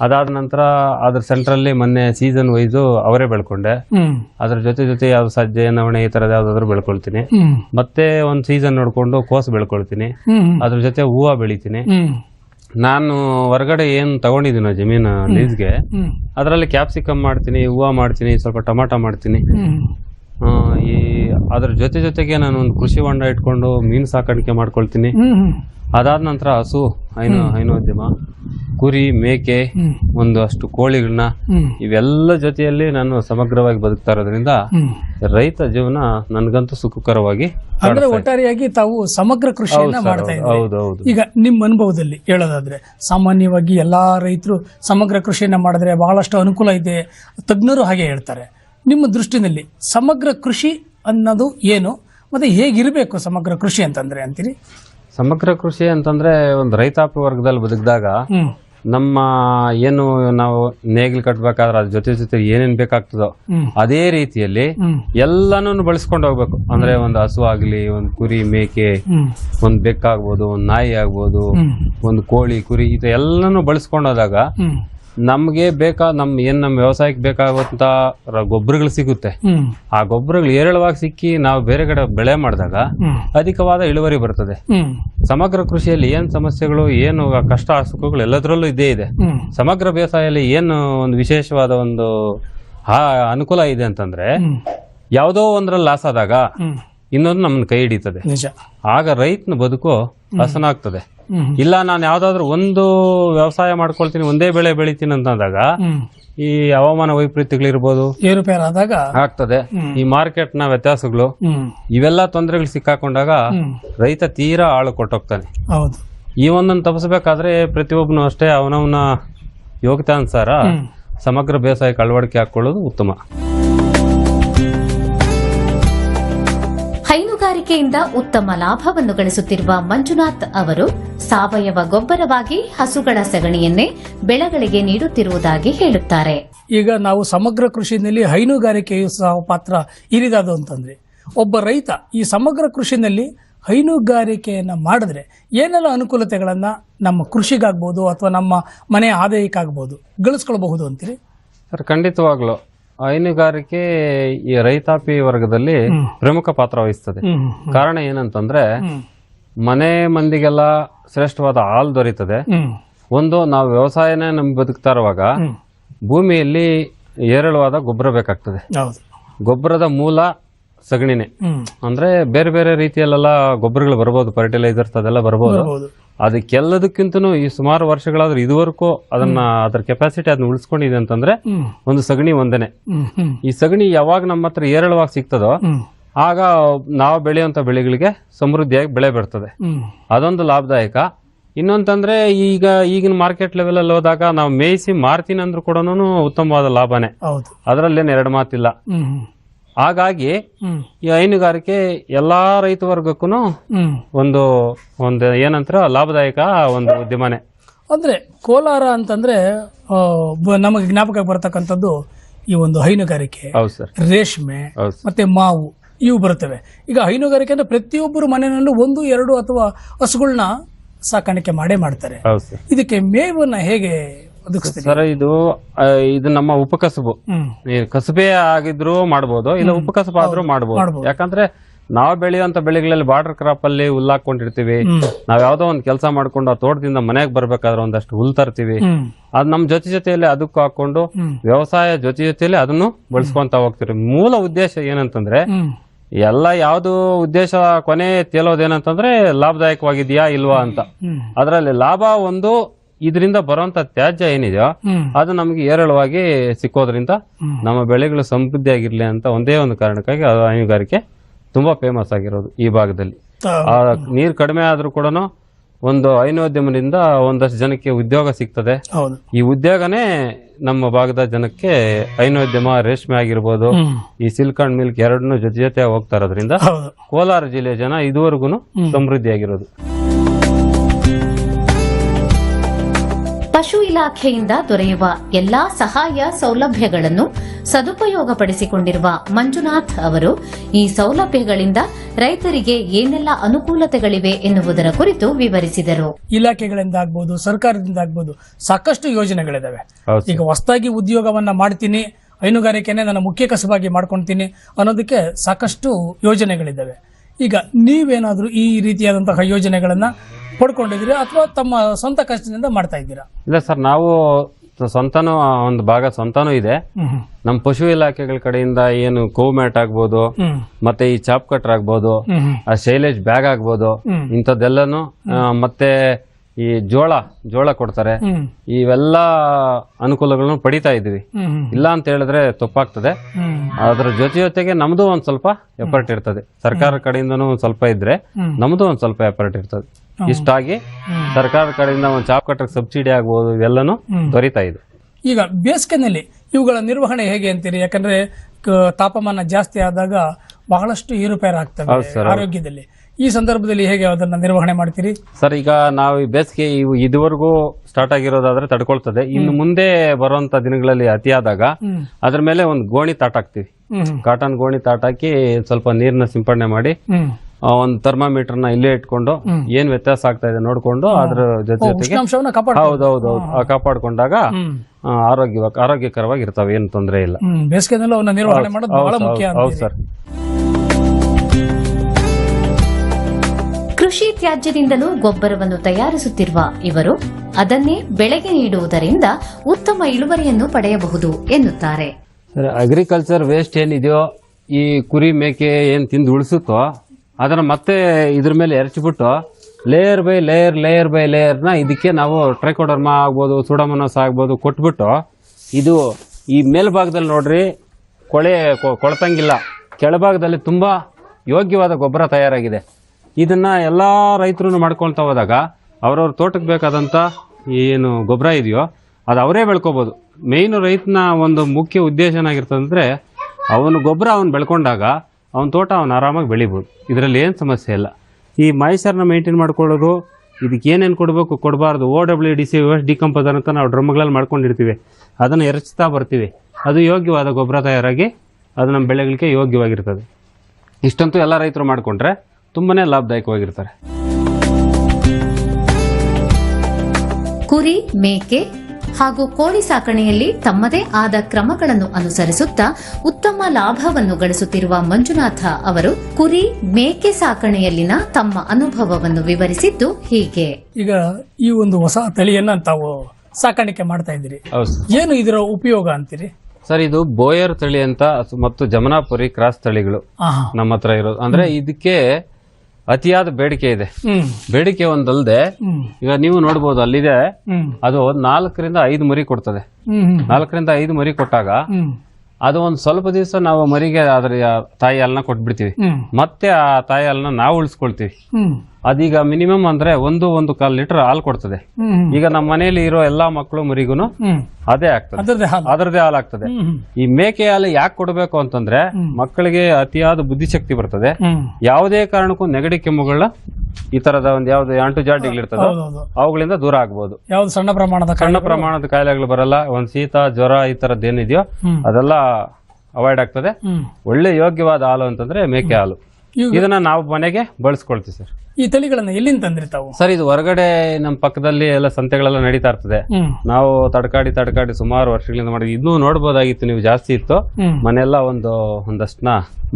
ಅದಾದ ನಂತರ ಅದ್ರ ಸೆಂಟ್ರಲ್ಲಿ ಮೊನ್ನೆ ಸೀಸನ್ ವೈಸು ಅವರೇ ಬೆಳ್ಕೊಂಡೆ. ಹ್ಮ್. ಅದ್ರ ಜೊತೆ ಜೊತೆ ಯಾವ್ದು ಸಜ್ಜೆ ನವಣೆ ಈ ತರದ ಯಾವ್ದಾದ್ರು ಬೆಳ್ಕೊಳ್ತೀನಿ. ಹ್ಮ್. ಮತ್ತೆ ಒಂದ್ ಸೀಸನ್ ನೋಡ್ಕೊಂಡು ಕೋಸು ಬೆಳ್ಕೊಳ್ತೀನಿ. ಹ್ಮ್. ಅದ್ರ ಜೊತೆ ಹೂವು ಬೆಳಿತೀನಿ. ಹ್ಮ್. ನಾನು ಹೊರಗಡೆ ಏನು ತಗೊಂಡಿದ್ದೀನೋ ಜಮೀನು ಲೀಸ್ಗೆ ಅದರಲ್ಲಿ ಕ್ಯಾಪ್ಸಿಕಮ್ ಮಾಡ್ತೀನಿ ಹೂವು ಮಾಡ್ತೀನಿ ಸ್ವಲ್ಪ ಟೊಮಾಟೊ ಮಾಡ್ತೀನಿ. ಆ, ಈ ಅದ್ರ ಜೊತೆ ಜೊತೆಗೆ ನಾನು ಒಂದು ಕೃಷಿ ಹೊಂಡ ಇಟ್ಕೊಂಡು ಮೀನು ಸಾಕಾಣಿಕೆ ಮಾಡ್ಕೊಳ್ತೀನಿ. ಅದಾದ ನಂತರ ಹಸು ಹೈನು ಹೈನೋದ್ಯಮ. ಕುರಿ ಮೇಕೆ ಒಂದಷ್ಟು ಒಂದು ಅಷ್ಟು ಕೋಳಿಗಳನ್ನ ಇವೆಲ್ಲ ಜೊತೆಯಲ್ಲಿ ನಾನು ಸಮಗ್ರವಾಗಿ ಬದುಕ್ತಾ ಇರೋದ್ರಿಂದ ರೈತ ಜೀವನ ನನ್ಗಂತೂ ಸುಖಕರವಾಗಿ ಅಂದ್ರೆ ಒಟ್ಟಾರೆಯಾಗಿ ತಾವು ಸಮಗ್ರ ಕೃಷಿಯನ್ನ ಮಾಡ್ತಾ ಹೌದು ಈಗ ನಿಮ್ಮ ಅನುಭವದಲ್ಲಿ ಹೇಳೋದಾದ್ರೆ ಸಾಮಾನ್ಯವಾಗಿ ಎಲ್ಲಾ ರೈತರು ಸಮಗ್ರ ಕೃಷಿಯನ್ನ ಮಾಡಿದ್ರೆ ಬಹಳಷ್ಟು ಅನುಕೂಲ ಇದೆ ತಜ್ಞರು ಹಾಗೆ ಹೇಳ್ತಾರೆ. ನಿಮ್ಮ ದೃಷ್ಟಿನಲ್ಲಿ ಸಮಗ್ರ ಕೃಷಿ ಅನ್ನೋದು ಏನು? ಮತ್ತೆ ಹೇಗಿರಬೇಕು ಸಮಗ್ರ ಕೃಷಿ ಅಂತಂದ್ರೆ ಅಂತೀರಿ? ಸಮಗ್ರ ಕೃಷಿ ಅಂತಂದ್ರೆ ಒಂದು ರೈತಾಪಿ ವರ್ಗದಲ್ಲಿ ಬದುಕಿದಾಗ ನಮ್ಮ ಏನು ನಾವು ನೇಗಿಲು ಕಟ್ಬೇಕಾದ್ರೆ ಅದ್ರ ಜೊತೆ ಜೊತೆ ಏನೇನ್ ಬೇಕಾಗ್ತದೋ ಅದೇ ರೀತಿಯಲ್ಲಿ ಎಲ್ಲಾನು ಬಳಸ್ಕೊಂಡು ಹೋಗ್ಬೇಕು. ಅಂದ್ರೆ ಒಂದು ಹಸು ಆಗ್ಲಿ ಒಂದು ಕುರಿ ಮೇಕೆ ಒಂದ್ ಬೆಕ್ಕಾಗ್ಬೋದು ಒಂದು ನಾಯಿ ಆಗ್ಬೋದು ಒಂದು ಕೋಳಿ ಕುರಿ ಇದು ಎಲ್ಲಾನು ಬಳಸ್ಕೊಂಡು ಹೋದಾಗ ಹ್ಮ್. ನಮ್ಗೆ ಬೇಕಾ ನಮ್ ಏನ್ ನಮ್ ವ್ಯವಸಾಯಕ್ಕೆ ಬೇಕಾಗುವಂತ ಗೊಬ್ಬರಗಳು ಸಿಗುತ್ತೆ. ಆ ಗೊಬ್ಬರಗಳು ಏರಳವಾಗಿ ಸಿಕ್ಕಿ ನಾವು ಬೇರೆ ಕಡೆ ಬೆಳೆ ಮಾಡಿದಾಗ ಅಧಿಕವಾದ ಇಳುವರಿ ಬರ್ತದೆ. ಸಮಗ್ರ ಕೃಷಿಯಲ್ಲಿ ಏನ್ ಸಮಸ್ಯೆಗಳು ಏನು ಕಷ್ಟ ಸುಖಗಳು ಎಲ್ಲದರಲ್ಲೂ ಇದೇ. ಇದೆ ಸಮಗ್ರ ಬೇಸಾಯಲ್ಲಿ ಏನು ಒಂದು ವಿಶೇಷವಾದ ಒಂದು ಆ ಅನುಕೂಲ ಇದೆ ಅಂತಂದ್ರೆ ಯಾವುದೋ ಒಂದ್ರಲ್ಲಿ ಲಾಸ್ ಆದಾಗ ಇನ್ನೊಂದು ನಮ್ಮನ್ನ ಕೈ ಹಿಡಿತದೆ. ನಿಜ. ಆಗ ರೈತನ ಬದುಕು ಹಸನಾಗ್ತದೆ ಇಲ್ಲ ನಾನು ಯಾವ್ದಾದ್ರು ಒಂದು ವ್ಯವಸಾಯ ಮಾಡ್ಕೊಳ್ತೀನಿ ಒಂದೇ ಬೆಳೆ ಬೆಳಿತೀನಿ ಅಂತಂದಾಗ ಅಂದಾಗ ಈ ಹವಾಮಾನ ವೈಪರೀತ್ಯಗಳಿರ್ಬೋದು ಏರುಪೇರಾದಾಗ ಆಗ್ತದೆ. ಈ ಮಾರ್ಕೆಟ್ನ ವ್ಯತ್ಯಾಸಗಳು ಇವೆಲ್ಲ ತೊಂದರೆಗಳು ಸಿಕ್ಕಾಕೊಂಡಾಗ ರೈತ ತೀರಾ ಆಳು ಕೊಟ್ಟೋಗ್ತಾನೆ. ಈ ಒಂದನ್ನು ತಪ್ಪಿಸ್ಬೇಕಾದ್ರೆ ಪ್ರತಿಯೊಬ್ಬನು ಅಷ್ಟೇ ಅವನವನ ಯೋಗ್ಯತೆ ಅನುಸಾರ ಸಮಗ್ರ ಬೇಸಾಯಕ್ಕೆ ಅಳವಡಿಕೆ ಹಾಕೊಳ್ಳೋದು ಉತ್ತಮ. ಹೈನುಗಾರಿಕೆಯಿಂದ ಉತ್ತಮ ಲಾಭವನ್ನು ಗಳಿಸುತ್ತಿರುವ ಮಂಜುನಾಥ್ ಅವರು ಸಾವಯವ ಗೊಬ್ಬರವಾಗಿ ಹಸುಗಳ ಸಗಣಿಯನ್ನೇ ಬೆಳೆಗಳಿಗೆ ನೀಡುತ್ತಿರುವುದಾಗಿ ಹೇಳುತ್ತಾರೆ. ಈಗ ನಾವು ಸಮಗ್ರ ಕೃಷಿಯಲ್ಲಿ ಹೈನುಗಾರಿಕೆಯು ಸಹ ಪಾತ್ರ ಹಿರಿದಾದು ಅಂತಂದ್ರೆ ಒಬ್ಬ ರೈತ ಈ ಸಮಗ್ರ ಕೃಷಿಯಲ್ಲಿ ಹೈನುಗಾರಿಕೆಯನ್ನು ಮಾಡಿದ್ರೆ ಏನೆಲ್ಲ ಅನುಕೂಲತೆಗಳನ್ನು ನಮ್ಮ ಕೃಷಿಗಾಗ್ಬೋದು ಅಥವಾ ನಮ್ಮ ಮನೆಯ ಆದಾಯಕ್ಕಾಗ್ಬೋದು ಗಳಿಸ್ಕೊಳ್ಬಹುದು ಅಂತೀರಿ? ಸರ್ ಖಂಡಿತವಾಗ್ಲು. ಹೈನುಗಾರಿಕೆ ಈ ರೈತಾಪಿ ವರ್ಗದಲ್ಲಿ ಪ್ರಮುಖ ಪಾತ್ರ ವಹಿಸ್ತದೆ. ಕಾರಣ ಏನಂತಂದ್ರೆ ಮನೆ ಮಂದಿಗೆಲ್ಲ ಶ್ರೇಷ್ಠವಾದ ಹಾಲು ದೊರೀತದೆ. ಒಂದು ನಾವು ವ್ಯವಸಾಯನೇ ನಮ್ಗೆ ಬದುಕ್ತಾ ಇರುವಾಗ ಭೂಮಿಯಲ್ಲಿ ಏರಳವಾದ ಗೊಬ್ಬರ ಬೇಕಾಗ್ತದೆ. ಗೊಬ್ಬರದ ಮೂಲ ಸಗಣಿನೇ. ಅಂದ್ರೆ ಬೇರೆ ಬೇರೆ ರೀತಿಯಲ್ಲೆಲ್ಲ ಗೊಬ್ಬರಗಳು ಬರ್ಬೋದು ಫರ್ಟಿಲೈಸರ್ಸ್ ಅದೆಲ್ಲ ಬರ್ಬೋದು. ಬರ್ಬೋದು. ಅದಕ್ಕೆಲ್ಲದಕ್ಕಿಂತನೂ ಈ ಸುಮಾರು ವರ್ಷಗಳಾದ್ರೂ ಇದುವರೆಗೂ ಅದನ್ನ ಅದರ ಕೆಪಾಸಿಟಿ ಅದನ್ನ ಉಳಿಸ್ಕೊಂಡಿದೆ ಅಂತಂದ್ರೆ ಒಂದು ಸಗಣಿ ಒಂದೇನೆ. ಈ ಸಗಣಿ ಯಾವಾಗ ನಮ್ಮ ಹತ್ರ ಏರಳವಾಗಿ ಸಿಗ್ತದೋ ಆಗ ನಾವು ಬೆಳೆಯುವಂತ ಬೆಳೆಗಳಿಗೆ ಸಮೃದ್ಧಿಯಾಗಿ ಬೆಳೆ ಬರ್ತದೆ. ಅದೊಂದು ಲಾಭದಾಯಕ. ಇನ್ನೊಂತಂದ್ರೆ ಈಗ ಈಗಿನ ಮಾರ್ಕೆಟ್ ಲೆವೆಲ್ ಅಲ್ಲಿ ಹೋದಾಗ ನಾವು ಮೇಯಿಸಿ ಮಾರ್ತೀನಿ ಅಂದ್ರೂ ಕೂಡ ಉತ್ತಮವಾದ ಲಾಭನೇ. ಅದರಲ್ಲೇನು ಎರಡು ಮಾತಿಲ್ಲ. ಹಾಗಾಗಿ ಈ ಹೈನುಗಾರಿಕೆ ಎಲ್ಲಾ ರೈತ ವರ್ಗಕ್ಕೂ ಒಂದು ಒಂದು ಏನಂತರ ಲಾಭದಾಯಕ ಒಂದು ಉದ್ಯಮನೆ. ಅಂದ್ರೆ ಕೋಲಾರ ಅಂತಂದ್ರೆ ನಮಗೆ ಜ್ಞಾಪಕ ಬರ್ತಕ್ಕಂಥದ್ದು ಈ ಒಂದು ಹೈನುಗಾರಿಕೆ. ರೇಷ್ಮೆ ಮತ್ತೆ ಮಾವು ಇವು ಬರುತ್ತವೆ. ಈಗ ಹೈನುಗಾರಿಕೆ ಅಂದ್ರೆ ಪ್ರತಿಯೊಬ್ಬರು ಮನೆಯಲ್ಲೂ ಒಂದು ಎರಡು ಅಥವಾ ಹಸುಗಳನ್ನ ಸಾಕಾಣಿಕೆ ಮಾಡೇ ಮಾಡ್ತಾರೆ. ಇದಕ್ಕೆ ಮೇವನ್ನ ಹೇಗೆ ಒದಗಿಸ್ತೀರಿ ಸರ್ ಇದು ಆ, ಇದು ನಮ್ಮ ಉಪಕಸಬು. ಹ್ಮ್. ಈ ಕಸಬೆ ಆಗಿದ್ರು ಮಾಡ್ಬೋದು ಇಲ್ಲ ಉಪಕಸಬು ಆದ್ರೂ ಮಾಡ್ಬೋದು. ಮಾಡ್ಬೋದು. ಯಾಕಂದ್ರೆ ನಾವು ಬೆಳೆಯುವಂತ ಬೆಳೆಗಳಲ್ಲಿ ಬಾರ್ಡರ್ ಕ್ರಾಪ್ ಅಲ್ಲಿ ಹುಲ್ಲು ಹಾಕೊಂಡಿರ್ತೀವಿ ಹ್ಮ್. ನಾವ್ ಯಾವ್ದೋ ಒಂದ್ ಕೆಲಸ ಮಾಡ್ಕೊಂಡು ಆ ತೋಟದಿಂದ ಮನೆಗೆ ಬರ್ಬೇಕಾದ್ರೆ ಒಂದಷ್ಟು ಹುಲ್ ತರ್ತೀವಿ. ಹ್ಮ್. ಅದ್ ನಮ್ ಜೊತೆ ಜೊತೆಯಲ್ಲಿ ಅದಕ್ಕೂ ಹಾಕೊಂಡು ಹ್ಮ್. ವ್ಯವಸಾಯ ಜೊತೆ ಜೊತೆಯಲ್ಲಿ ಅದನ್ನು ಬಳಸ್ಕೊಂತ ಹೋಗ್ತೀವಿ ಮೂಲ ಉದ್ದೇಶ ಏನಂತಂದ್ರೆ ಹ್ಮ್. ಎಲ್ಲ ಯಾವ್ದು ಉದ್ದೇಶ ಕೊನೆ ತೇಲೋದೇನಂತಂದ್ರೆ ಲಾಭದಾಯಕವಾಗಿದ್ಯಾ ಇಲ್ವಾ ಅಂತ. ಹ್ಮ್. ಅದರಲ್ಲಿ ಲಾಭ ಒಂದು ಇದರಿಂದ ಬರುವಂತ ತ್ಯಾಜ್ಯ ಏನಿದೆಯೋ ಅದು ನಮಗೆ ಹೇರಳವಾಗಿ ಸಿಕ್ಕೋದ್ರಿಂದ ನಮ್ಮ ಬೆಳೆಗಳು ಸಮೃದ್ಧಿ ಆಗಿರ್ಲಿ ಅಂತ ಒಂದೇ ಒಂದು ಕಾರಣಕ್ಕಾಗಿ ಅದು ಹೈನುಗಾರಿಕೆ ತುಂಬಾ ಫೇಮಸ್ ಆಗಿರೋದು ಈ ಭಾಗದಲ್ಲಿ. ಆ ನೀರ್ ಕಡಿಮೆ ಆದ್ರೂ ಕೂಡ ಒಂದು ಹೈನೋದ್ಯಮದಿಂದ ಒಂದಷ್ಟು ಜನಕ್ಕೆ ಉದ್ಯೋಗ ಸಿಗ್ತದೆ. ಈ ಉದ್ಯೋಗನೇ ನಮ್ಮ ಭಾಗದ ಜನಕ್ಕೆ ಹೈನೋದ್ಯಮ ರೇಷ್ಮೆ ಆಗಿರ್ಬೋದು ಈ ಸಿಲ್ಕ್ ಅಂಡ್ ಮಿಲ್ಕ್ ಎರಡನ್ನೂ ಜೊತೆ ಜೊತೆ ಹೋಗ್ತಾ ಇರೋದ್ರಿಂದ ಕೋಲಾರ ಜಿಲ್ಲೆಯ ಜನ ಇದುವರೆಗೂ ಸಮೃದ್ಧಿಯಾಗಿರೋದು. ಪಶು ಇಲಾಖೆಯಿಂದ ದೊರೆಯುವ ಎಲ್ಲಾ ಸಹಾಯ ಸೌಲಭ್ಯಗಳನ್ನು ಸದುಪಯೋಗಪಡಿಸಿಕೊಂಡಿರುವ ಮಂಜುನಾಥ್ ಅವರು ಈ ಸೌಲಭ್ಯಗಳಿಂದ ರೈತರಿಗೆ ಏನೆಲ್ಲ ಅನುಕೂಲತೆಗಳಿವೆ ಎನ್ನುವುದರ ಕುರಿತು ವಿವರಿಸಿದರು. ಇಲಾಖೆಗಳಿಂದ ಆಗ್ಬೋದು ಸರ್ಕಾರದಿಂದ ಆಗ್ಬೋದು ಸಾಕಷ್ಟು ಯೋಜನೆಗಳಿದಾವೆ. ಈಗ ಹೊಸದಾಗಿ ಉದ್ಯೋಗವನ್ನ ಮಾಡ್ತೀನಿ ಹೈನುಗಾರಿಕೆನೆ ನನ್ನ ಮುಖ್ಯ ಕಸಬಾಗಿ ಮಾಡ್ಕೊಳ್ತೀನಿ ಅನ್ನೋದಕ್ಕೆ ಸಾಕಷ್ಟು ಯೋಜನೆಗಳಿದ್ದಾವೆ ಈಗ ನೀವೇನಾದ್ರೂ ಈ ರೀತಿಯಾದಂತಹ ಯೋಜನೆಗಳನ್ನ ಪಡ್ಕೊಂಡಿದ್ದೀರಾ ಅಥವಾ ತಮ್ಮ ಸ್ವಂತ ಖರ್ಚಿನಿಂದ ಮಾಡ್ತಾ ಇದ್ದೀರಾ? ಇಲ್ಲ ಸರ್ ನಾವು ಸ್ವಂತನೂ ಒಂದು ಭಾಗ ಸ್ವಂತನೂ ಇದೆ. ನಮ್ಮ ಪಶು ಇಲಾಖೆಗಳ ಕಡೆಯಿಂದ ಏನು ಕೋಮ್ಯಾಟ್ ಆಗ್ಬೋದು ಮತ್ತೆ ಈ ಚಾಪ್ ಕಟ್ರ್ ಆಗ್ಬೋದು ಆ ಶೈಲೇಜ್ ಬ್ಯಾಗ್ ಆಗ್ಬೋದು. ಇಂಥದ್ದೆಲ್ಲನು ಮತ್ತೆ ಈ ಜೋಳ ಜೋಳ ಕೊಡ್ತಾರೆ. ಇವೆಲ್ಲ ಅನುಕೂಲಗಳನ್ನು ಪಡಿತಾ ಇದೀವಿ ಇಲ್ಲ ಅಂತ ಹೇಳಿದ್ರೆ ತಪ್ಪಾಗ್ತದೆ. ಅದ್ರ ಜೊತೆ ಜೊತೆಗೆ ನಮ್ದು ಒಂದ್ ಸ್ವಲ್ಪ ಎಫರ್ಟ್ ಇರ್ತದೆ. ಸರ್ಕಾರ ಕಡೆಯಿಂದನೂ ಒಂದ್ ಸ್ವಲ್ಪ ಇದ್ರೆ. ನಮ್ದು ಒಂದ್ ಸ್ವಲ್ಪ ಎಫರ್ಟ್ ಇರ್ತದೆ. ಇಷ್ಟಾಗಿ. ಸರ್ಕಾರದ ಕಡೆಯಿಂದ ಒಂದು ಚಾಪ್ ಕಟ್ಟಕ್ಕೆ ಸಬ್ಸಿಡಿ ಆಗ್ಬೋದು ಇವೆಲ್ಲನೂ. ದೊರೀತಾ ಇದೆ. ಈಗ ಬೇಸಿಗೆನಲ್ಲಿ ಇವುಗಳ ನಿರ್ವಹಣೆ ಹೇಗೆ ಅಂತೀರಿ? ಯಾಕಂದ್ರೆ ತಾಪಮಾನ ಜಾಸ್ತಿ ಆದಾಗ ಬಹಳಷ್ಟು ಏರುಪೇರು ಆಗ್ತವೆ ಹೌದು ಸರ್, ಹೌದು. ಆರೋಗ್ಯದಲ್ಲಿ. ಈ ಸಂದರ್ಭದಲ್ಲಿ ಹೇಗೆ ಅದನ್ನ ನಿರ್ವಹಣೆ ಮಾಡ್ತೀರಿ? ಸರ್ ಈಗ ನಾವು ಈ ಬೇಸಿಗೆ ಇವು ಇದುವರೆಗೂ ಸ್ಟಾರ್ಟ್ ಆಗಿರೋದಾದ್ರೆ ತಡ್ಕೊಳ್ತದೆ. ಇನ್ನು ಮುಂದೆ ಬರುವಂತ ದಿನಗಳಲ್ಲಿ ಅತಿಯಾದಾಗ ಅದ್ರ ಮೇಲೆ ಒಂದು ಗೋಣಿ ತಾಟ್ ಹಾಕ್ತಿವಿ. ಹ್ಮ್. ಕಾಟನ್ ಗೋಣಿ ತಾಟ್ ಹಾಕಿ ಸ್ವಲ್ಪ ನೀರ್ನ ಸಿಂಪಡಣೆ ಮಾಡಿ ಒಂದು ಥರ್ಮಾಮೀಟರ್ನ ಇಲ್ಲೇ ಇಟ್ಕೊಂಡು ಏನ್ ವ್ಯತ್ಯಾಸ ಆಗ್ತಾ ಇದೆ ನೋಡ್ಕೊಂಡು ಅದ್ರ ಜೊತೆ ಜೊತೆಗೆ ಉಷ್ಣಾಂಶವನ್ನ ಕಾಪಾಡ ಹೌದೌದು ಕಾಪಾಡ್ಕೊಂಡಾಗ ಆರೋಗ್ಯ ಆರೋಗ್ಯಕರವಾಗಿ ಇರ್ತಾವೆ ಏನು ತೊಂದರೆ ಇಲ್ಲ. ಹ್ಮ್. ಬೇಸಿಗೆನಲ್ಲಿ ಅವನ್ನ ನಿರ್ವಹಣೆ ಮಾಡೋದು ಬಹಳ ಹೌದು, ಮುಖ್ಯ ಹೌದು ಸರ್. ಕೃಷಿ ತ್ಯಾಜ್ಯದಿಂದಲೂ ಗೊಬ್ಬರವನ್ನು ತಯಾರಿಸುತ್ತಿರುವ ಇವರು ಅದನ್ನೇ ಬೆಳೆಗೆ ನೀಡುವುದರಿಂದ ಉತ್ತಮ ಇಳುವರಿಯನ್ನು ಪಡೆಯಬಹುದು ಎನ್ನುತ್ತಾರೆ. ಸರ್ ಅಗ್ರಿಕಲ್ಚರ್ ವೇಸ್ಟ್ ಏನಿದೆಯೋ ಈ ಕುರಿ ಮೇಕೆ ಏನ್ ತಿಂದು ಉಳಿಸುತ್ತೋ ಅದನ್ನ ಮತ್ತೆ ಇದ್ರ ಮೇಲೆ ಎರಚಿಬಿಟ್ಟು layer by layer layer by ಲೇಯರ್ನ ಇದಕ್ಕೆ ನಾವು ಟ್ರೈಕೋಡರ್ಮ ಆಗ್ಬೋದು ಸುಡಮನಸ್ ಆಗ್ಬೋದು ಕೊಟ್ಬಿಟ್ಟು ಇದು ಈ ಮೇಲ್ಭಾಗದಲ್ಲಿ ನೋಡ್ರಿ ಕೊಳೆ ಕೊಳ್ತಂಗಿಲ್ಲ. ಕೆಳಭಾಗದಲ್ಲಿ ತುಂಬ ಯೋಗ್ಯವಾದ ಗೊಬ್ಬರ ತಯಾರಾಗಿದೆ. ಇದನ್ನ ಎಲ್ಲ ರೈತರು ಮಾಡ್ಕೊಳ್ತಾ ಹೋದಾಗ ಅವ್ರವ್ರ ತೋಟಕ್ಕೆ ಬೇಕಾದಂಥ ಏನು ಗೊಬ್ಬರ ಇದೆಯೋ ಅದು ಅವರೇ ಬೆಳ್ಕೊಬೋದು. ಮೇಯ್ನು ರೈತನ ಒಂದು ಮುಖ್ಯ ಉದ್ದೇಶ ಏನಾಗಿರ್ತದಂದ್ರೆ ಅವನು ಗೊಬ್ಬರ ಅವನು ಬೆಳ್ಕೊಂಡಾಗ ಅವನ ತೋಟ ಅವನು ಆರಾಮಾಗಿ ಬೆಳಿಬೋದು. ಇದರಲ್ಲಿ ಏನು ಸಮಸ್ಯೆ ಇಲ್ಲ. ಈ ಮೈಸೂರನ್ನ ಮೇಂಟೈನ್ ಮಾಡ್ಕೊಳ್ಳೋದು, ಇದಕ್ಕೆ ಏನೇನು ಕೊಡಬೇಕು ಕೊಡಬಾರ್ದು. O W D C decomposer ಅಂತ ನಾವು ಡ್ರಮ್ಗಳಲ್ಲಿ ಮಾಡ್ಕೊಂಡಿರ್ತೀವಿ. ಅದನ್ನು ಎರಚ್ತಾ ಬರ್ತೀವಿ. ಅದು ಯೋಗ್ಯವಾದ ಗೊಬ್ಬರ ತಯಾರಾಗಿ ಅದು ನಮ್ಮ ಬೆಳೆಗಳಿಗೆ ಯೋಗ್ಯವಾಗಿರ್ತದೆ. ಇಷ್ಟಂತೂ ಎಲ್ಲ ರೈತರು ಮಾಡಿಕೊಂಡ್ರೆ ತುಂಬಾ ಲಾಭದಾಯಕವಾಗಿರ್ತಾರೆ. ಕುರಿ ಮೇಕೆ ಹಾಗೂ ಕೋಳಿ ಸಾಕಣೆಯಲ್ಲಿ ತಮ್ಮದೇ ಆದ ಕ್ರಮಗಳನ್ನು ಅನುಸರಿಸುತ್ತಾ ಉತ್ತಮ ಲಾಭವನ್ನು ಗಳಿಸುತ್ತಿರುವ ಮಂಜುನಾಥ ಅವರು ಕುರಿ ಮೇಕೆ ಸಾಕಣೆಯಲ್ಲಿನ ತಮ್ಮ ಅನುಭವವನ್ನು ವಿವರಿಸಿದ್ದು ಹೀಗೆ. ಈಗ ಈ ಒಂದು ಹೊಸ ತಳಿಯನ್ನ ತಾವು ಸಾಕಾಣಿಕೆ ಮಾಡ್ತಾ ಇದ್ದೀರಿ. ಏನು ಇದರ ಉಪಯೋಗ ಅಂತೀರಿ? ಸರ್ ಇದು ಬೋಯರ್ ತಳಿ ಅಂತ ಸ- ಮತ್ತು ಜಮನಾಪುರಿ ಕ್ರಾಸ್ ತಳಿಗಳು ನಮ್ಮ ಹತ್ರ ಇರೋದು. ಅಂದ್ರೆ ಇದಕ್ಕೆ ಅತಿಯಾದ ಬೇಡಿಕೆ ಇದೆ. ಬೇಡಿಕೆ ಒಂದಲ್ಲದೆ ಈಗ ನೀವು ನೋಡ್ಬೋದು ಅಲ್ಲಿದೆ ಅದು ನಾಲ್ಕರಿಂದ ಐದು ಮರಿ ಕೊಡ್ತದೆ. ನಾಲ್ಕರಿಂದ ಐದು ಮರಿ ಕೊಟ್ಟಾಗ ಅದು ಒಂದ್ ಸ್ವಲ್ಪ ದಿವಸ ನಾವು ಮರಿಗೆ ಅದ್ರ ತಾಯಿ ಹಾಲನ್ನ ಕೊಟ್ಬಿಡ್ತೀವಿ. ಮತ್ತೆ ಆ ತಾಯಿ ಹಾಲನ್ನ ನಾವು ಉಳಿಸ್ಕೊಳ್ತೀವಿ. ಅದೀಗ ಮಿನಿಮಮ್ ಅಂದ್ರೆ ಒಂದು ಒಂದು ಕಾಲ್ ಲೀಟರ್ ಹಾಲು ಕೊಡ್ತದೆ. ಈಗ ನಮ್ಮ ಮನೆಯಲ್ಲಿ ಇರೋ ಎಲ್ಲಾ ಮಕ್ಕಳು ಮರಿಗೂನು ಅದೇ ಆಗ್ತದೆ. ಅದರದೇ ಹಾಲು. ಆಗ್ತದೆ. ಈ ಮೇಕೆ ಹಾಲು ಯಾಕೆ ಕೊಡಬೇಕು ಅಂತಂದ್ರೆ ಮಕ್ಕಳಿಗೆ ಅತಿಯಾದ ಬುದ್ಧಿಶಕ್ತಿ ಬರ್ತದೆ. ಯಾವುದೇ ಕಾರಣಕ್ಕೂ ನೆಗಡಿ ಕೆಮ್ಮುಗಳ ಈ ತರದ ಒಂದು ಯಾವ್ದು ಅಂಟು ಜಾಡಿಗಳು ಇರ್ತದೆ ಅವುಗಳಿಂದ ದೂರ ಆಗ್ಬಹುದು ಯಾವ್ದು ಸಣ್ಣ ಪ್ರಮಾಣದ ಸಣ್ಣ ಪ್ರಮಾಣದ ಕಾಯಿಲೆಗಳು ಬರಲ್ಲ. ಒಂದ್ ಶೀತ ಜ್ವರ ಈ ತರದ್ ಏನಿದೆಯೋ ಅದೆಲ್ಲ ಅವಾಯ್ಡ್ ಆಗ್ತದೆ. ಒಳ್ಳೆ ಯೋಗ್ಯವಾದ ಹಾಲು ಅಂತಂದ್ರೆ ಮೇಕೆ ಹಾಲು. ಇದನ್ನ ನಾವು ಮನೆಗೆ ಬಳಸ್ಕೊಳ್ತೀವಿ ಸರ್. ಈ ತಳಿಗಳನ್ನ ಎಲ್ಲಿಂದ ತಂದಿರ್ತಾವ ತಾವು? ಸರ್ ಇದು ಹೊರಗಡೆ ನಮ್ಮ ಪಕ್ಕದಲ್ಲಿ ಎಲ್ಲ ಸಂತೆಗಳೆಲ್ಲ ನಡೀತಾ ಇರ್ತದೆ. ಹ್ಮ್. ನಾವು ತಡ್ಕಾಡಿ ತಡ್ಕಾಡಿ ಸುಮಾರು ವರ್ಷಗಳಿಂದ ಮಾಡಿ ಇನ್ನೂ ನೋಡ್ಬೋದಾಗಿತ್ತು ನೀವು ಜಾಸ್ತಿ ಇತ್ತು. ಮನೆಲ್ಲ ಒಂದು ಒಂದಷ್ಟನ್ನ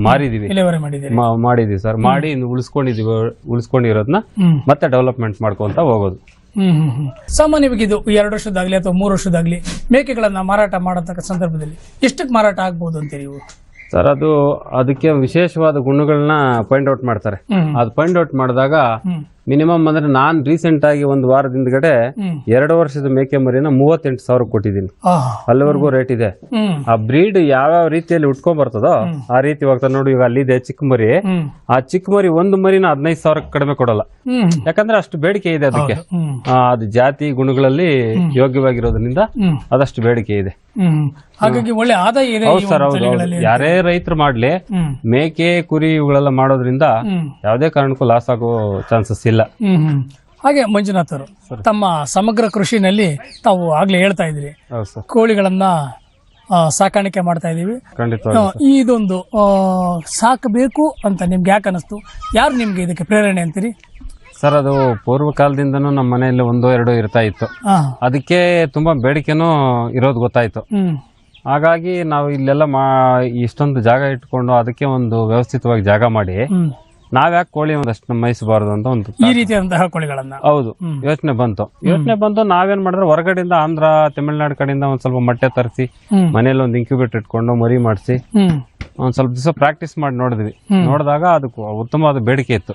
ಮಾರಿದೀವಿ. ಇಲೆವರೆ ಮಾಡಿದ್ದೀರಿ. ಮಾ- ಮಾಡಿದೀವಿ ಸರ್. ಮಾಡಿ ಇನ್ನು ಉಳಿಸ್ಕೊಂಡಿದೀವಿ ಉಳಿಸ್ಕೊಂಡಿರೋದನ್ನ ಹ್ಮ್. ಮತ್ತೆ ಡೆವಲಪ್ಮೆಂಟ್ ಮಾಡ್ಕೊಂತ ಹೋಗೋದು. ಹ್ಮ್ ಹ್ಮ್ ಹ್ಮ್. ಸಾಮಾನ್ಯವಾಗಿ ಇದು ಎರಡು ವರ್ಷದಾಗ್ಲಿ ಅಥವಾ ಮೂರು ವರ್ಷದಾಗ್ಲಿ ಮೇಕೆಗಳನ್ನ ಮಾರಾಟ ಮಾಡತಕ್ಕ ಸಂದರ್ಭದಲ್ಲಿ ಎಷ್ಟಕ್ಕೆ ಮಾರಾಟ ಆಗ್ಬೋದು ಅಂತೀರಿ ಇವು? ಸರ್ ಅದು ಅದಕ್ಕೆ ವಿಶೇಷವಾದ ಗುಣಗಳನ್ನ ಪಾಯಿಂಟ್ ಔಟ್ ಮಾಡ್ತಾರೆ. ಅದು ಪಾಯಿಂಟ್ ಔಟ್ ಮಾಡಿದಾಗ ಮಿನಿಮಮ್ ಅಂದ್ರೆ ನಾನ್ ರೀಸೆಂಟ್ ಆಗಿ ಒಂದು ವಾರದ ಹಿಂದ್ಗಡೆ ಎರಡು ವರ್ಷದ ಮೇಕೆ ಮರಿನ ಮೂವತ್ತೆಂಟು ಸಾವಿರ ಕೊಟ್ಟಿದ್ದೀನಿ. ಅಲ್ಲಿವರೆಗೂ ರೇಟ್ ಇದೆ. ಆ ಬ್ರೀಡ್ ಯಾವ್ಯಾವ ರೀತಿಯಲ್ಲಿ ಉಟ್ಕೊಂಡ್ ಬರ್ತದೋ ಆ ರೀತಿ ಹೋಗ್ತಾ ನೋಡಿ ಈಗ ಅಲ್ಲಿದೆ ಚಿಕ್ಕ ಮರಿ. ಆ ಚಿಕ್ಕ ಮರಿ ಒಂದು ಮರಿನ ಹದಿನೈದು ಸಾವಿರ ಕಡಿಮೆ ಕೊಡಲ್ಲ. ಯಾಕಂದ್ರೆ ಅಷ್ಟು ಬೇಡಿಕೆ ಇದೆ ಅದಕ್ಕೆ. ಅದು ಜಾತಿ ಗುಣಗಳಲ್ಲಿ ಯೋಗ್ಯವಾಗಿರೋದ್ರಿಂದ ಅದಷ್ಟು ಬೇಡಿಕೆ ಇದೆ. ಹಾಗಾಗಿ ಒಳ್ಳೆ ಆದಾಯ ಇದೆ ಸರ್ ಹೌದು ಯಾರೇ ರೈತರು ಮಾಡ್ಲಿ ಮೇಕೆ ಕುರಿ ಇವುಗಳೆಲ್ಲ ಮಾಡೋದ್ರಿಂದ ಯಾವುದೇ ಕಾರಣಕ್ಕೂ ಲಾಸ್ ಆಗೋ ಚಾನ್ಸಸ್ ಇಲ್ಲ. ಹ್ಮ್ ಹ್ಮ್. ಹಾಗೆ ಮಂಜುನಾಥರು ಅವರು ತಮ್ಮ ಸಮಗ್ರ ಕೃಷಿನಲ್ಲಿ ತಾವು ಆಗ್ಲೇ ಹೇಳ್ತಾ ಇದ್ರಿ ಹೌದು ಸರ್. ಕೋಳಿಗಳನ್ನ ಆ, ಸಾಕಾಣಿಕೆ ಮಾಡ್ತಾ ಇದೀವಿ ಖಂಡಿತವಾಗಿ ಆ, ಇದೊಂದು ಆ, ಸಾಕಬೇಕು ಅಂತ ನಿಮ್ಗೆ ಯಾಕೆ ಅನಿಸ್ತು? ಯಾರು ನಿಮ್ಗೆ ಇದಕ್ಕೆ ಪ್ರೇರಣೆ ಅಂತೀರಿ? ಸರ್ ಅದು ಪೂರ್ವ ಕಾಲದಿಂದನೂ ನಮ್ಮ ಮನೆಯಲ್ಲಿ ಒಂದು ಎರಡೋ ಇರ್ತಾ ಇತ್ತು. ಹಾ ಅದಕ್ಕೆ ತುಂಬಾ ಬೇಡಿಕೆನೂ ಇರೋದು ಗೊತ್ತಾಯ್ತು. ಹ್ಮ್. ಹಾಗಾಗಿ ನಾವು ಇಲ್ಲೆಲ್ಲ ಮಾ ಇಷ್ಟೊಂದು ಜಾಗ ಇಟ್ಕೊಂಡು ಅದಕ್ಕೆ ಒಂದು ವ್ಯವಸ್ಥಿತವಾಗಿ ಜಾಗ ಮಾಡಿ ಹ್ಮ್. ನಾವ್ಯಾಕೆ ಕೋಳಿ ಒಂದಷ್ಟು ಮೈಸಬಾರದು ಅಂತ ಒಂದು ಈ ರೀತಿಯಾದಂತಹ ಕೋಳಿಗಳನ್ನ. ಹೌದು. ಯೋಚನೆ ಬಂತು. ಯೋಚನೆ ಬಂತು ನಾವೇನ್ ಮಾಡಿದ್ರೆ ಹೊರಗಡೆಯಿಂದ ಆಂಧ್ರ ತಮಿಳ್ನಾಡು ಕಡೆಯಿಂದ ಒಂದ್ ಸ್ವಲ್ಪ ಮೊಟ್ಟೆ ತರಿಸಿ ಮನೇಲಿ ಒಂದು ಇಂಕ್ಯುಬೇಟರ್ ಇಟ್ಕೊಂಡು ಮರಿ ಮಾಡಿಸಿ ಒಂದ್ ಸ್ವಲ್ಪ ದಿವಸ ಪ್ರಾಕ್ಟೀಸ್ ಮಾಡಿ ನೋಡಿದ್ವಿ. ನೋಡಿದಾಗ ಅದಕ್ಕೆ ಉತ್ತಮವಾದ ಬೇಡಿಕೆ ಇತ್ತು.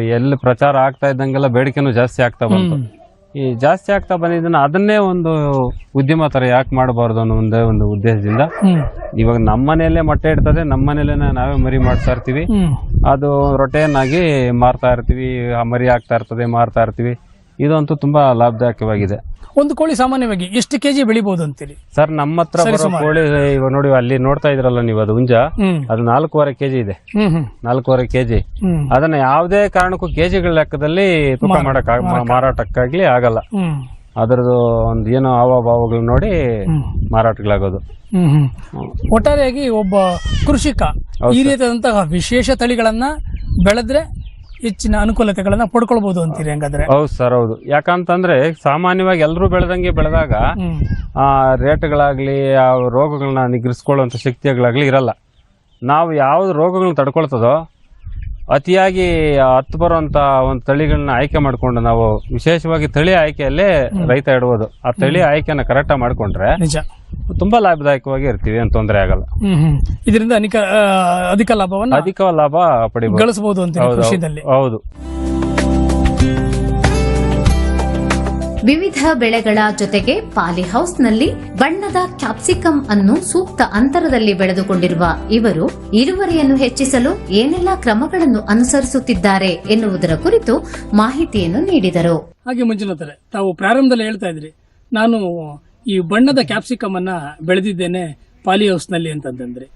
ಎಲ್ಲಿ ಪ್ರಚಾರ ಆಗ್ತಾ ಇದ್ದಂಗೆಲ್ಲ ಬೇಡಿಕೆನೂ ಜಾಸ್ತಿ ಆಗ್ತಾ ಬಂತು. ಈ ಜಾಸ್ತಿ ಆಗ್ತಾ ಬಂದಿದ್ದನ್ನ ಅದನ್ನೇ ಒಂದು ಉದ್ಯಮ ತರ ಯಾಕೆ ಮಾಡಬಾರ್ದು ಅನ್ನೋ ಒಂದೇ ಒಂದು ಉದ್ದೇಶದಿಂದ ಇವಾಗ ನಮ್ಮ ಮನೆಯಲ್ಲೇ ಮೊಟ್ಟೆ ಇಡ್ತದೆ ನಮ್ಮ ನಾವೇ ಮರಿ ಮಾಡ್ತಾ ಇರ್ತೀವಿ. ಅದು ರೊಟ್ಟೆಯನ್ನಾಗಿ ಮಾರ್ತಾ ಇರ್ತೀವಿ ಆ ಮರಿ ಆಗ್ತಾ ಇರ್ತದೆ ಮಾರ್ತಾ ಇರ್ತೀವಿ. ಇದಂತೂ ತುಂಬಾ ಲಾಭದಾಯಕವಾಗಿದೆ. ಒಂದು ಕೋಳಿ ಸಾಮಾನ್ಯವಾಗಿ ಎಷ್ಟು ಕೆಜಿ ಬೆಳಿಬಹುದು ಅಂತೀರಿ? ಸರ್ ನಮ್ಮ ಹತ್ರ ಬರೋ ಕೋಳಿ ಇವಾಗ ನೋಡಿ ಅಲ್ಲಿ ನೋಡ್ತಾ ಇದ್ರಲ್ಲ ನೀವು ಅದು ಹುಂಜ. ಹ್ಮ್. ಅದು ನಾಲ್ಕೂವರೆ ಕೆಜಿ ಇದೆ. ಹ್ಮ್ ಹ್ಮ್. ನಾಲ್ಕೂವರೆ ಕೆಜಿ. ಹ್ಮ್. ಅದನ್ನ ಯಾವುದೇ ಕಾರಣಕ್ಕೂ ಕೆಜಿಗಳ ಲೆಕ್ಕದಲ್ಲಿ ತೂಕ ಮಾಡಕ್ ಮಾರಾಟಕ್ಕಾಗ್ಲಿ ಆಗಲ್ಲ. ಹ್ಮ್. ಅದರದ್ದು ಒಂದು ಏನೋ ಹಾವಭಾವಗಳು ನೋಡಿ ಮಾರಾಟಗಳಾಗೋದು. ಹ್ಮ್ ಹ್ಮ್. ಒಟ್ಟಾರೆಯಾಗಿ ಒಬ್ಬ ಕೃಷಿಕ ಈ ರೀತಿಯಾದಂತಹ ವಿಶೇಷ ತಳಿಗಳನ್ನ ಬೆಳೆದ್ರೆ ಹೆಚ್ಚಿನ ಅನುಕೂಲತೆಗಳನ್ನ ಪಡ್ಕೊಳ್ಬಹುದು ಅಂತೀರಿ ಹಂಗಾದ್ರೆ? ಹೌದು ಸರ್ ಹೌದು. ಯಾಕಂತಂದ್ರೆ ಸಾಮಾನ್ಯವಾಗಿ ಎಲ್ಲರೂ ಬೆಳೆದಂಗೆ ಬೆಳೆದಾಗ ಆ ರೇಟ್ಗಳಾಗ್ಲಿ ಆ ರೋಗಗಳನ್ನ ನಿಗ್ರಿಸ್ಕೊಳ್ಳುವಂತ ಶಕ್ತಿಗಳಾಗ್ಲಿ ಇರಲ್ಲ. ನಾವು ಯಾವ್ದು ರೋಗಗಳನ್ನ ತಡ್ಕೊಳ್ತದೋ ಅತಿಯಾಗಿ ಹತ್ತು ಬರುವಂತ ಒಂದು ತಳಿಗಳನ್ನ ಆಯ್ಕೆ ಮಾಡ್ಕೊಂಡು ನಾವು ವಿಶೇಷವಾಗಿ ತಳಿ ಆಯ್ಕೆಯಲ್ಲೇ ರೈತ ಇಡುವುದು ಆ ತಳಿ ಆಯ್ಕೆನ ಕರೆಕ್ಟ್ ಮಾಡ್ಕೊಂಡ್ರೆ ನಿಜ. ತುಂಬಾ ಲಾಭದಾಯಕವಾಗಿ ಇರ್ತೀವಿ ಏನು ತೊಂದರೆ ಆಗಲ್ಲ. ಇದರಿಂದ ಅನಿಕ ಅಧಿಕ ಲಾಭವನ್ನ ಅಧಿಕ ಲಾಭ ಪಡಿಬಹುದು ಗಳಿಸಬಹುದು ಅಂತ ಹೌದು. ವಿವಿಧ ಬೆಳೆಗಳ ಜೊತೆಗೆ ಪಾಲಿ ಹೌಸ್ನಲ್ಲಿ ಬಣ್ಣದ ಕ್ಯಾಪ್ಸಿಕಂ ಅನ್ನು ಸೂಕ್ತ ಅಂತರದಲ್ಲಿ ಬೆಳೆದುಕೊಂಡಿರುವ ಇವರು ಇಳುವರಿಯನ್ನು ಹೆಚ್ಚಿಸಲು ಏನೆಲ್ಲ ಕ್ರಮಗಳನ್ನು ಅನುಸರಿಸುತ್ತಿದ್ದಾರೆ ಎನ್ನುವುದರ ಕುರಿತು ಮಾಹಿತಿಯನ್ನು ನೀಡಿದರು. ಹಾಗೆ ಮಂಜುನಾಥರೆ, ತಾವು ಪ್ರಾರಂಭದಲ್ಲಿ ಹೇಳ್ತಾ ಇದ್ರಿ, ನಾನು ಈ ಬಣ್ಣದ ಕ್ಯಾಪ್ಸಿಕಂ ಅನ್ನ ಬೆಳೆದಿದ್ದೇನೆ ಪಾಲಿ ಹೌಸ್ನಲ್ಲಿ ಅಂತಂದ್ರೆ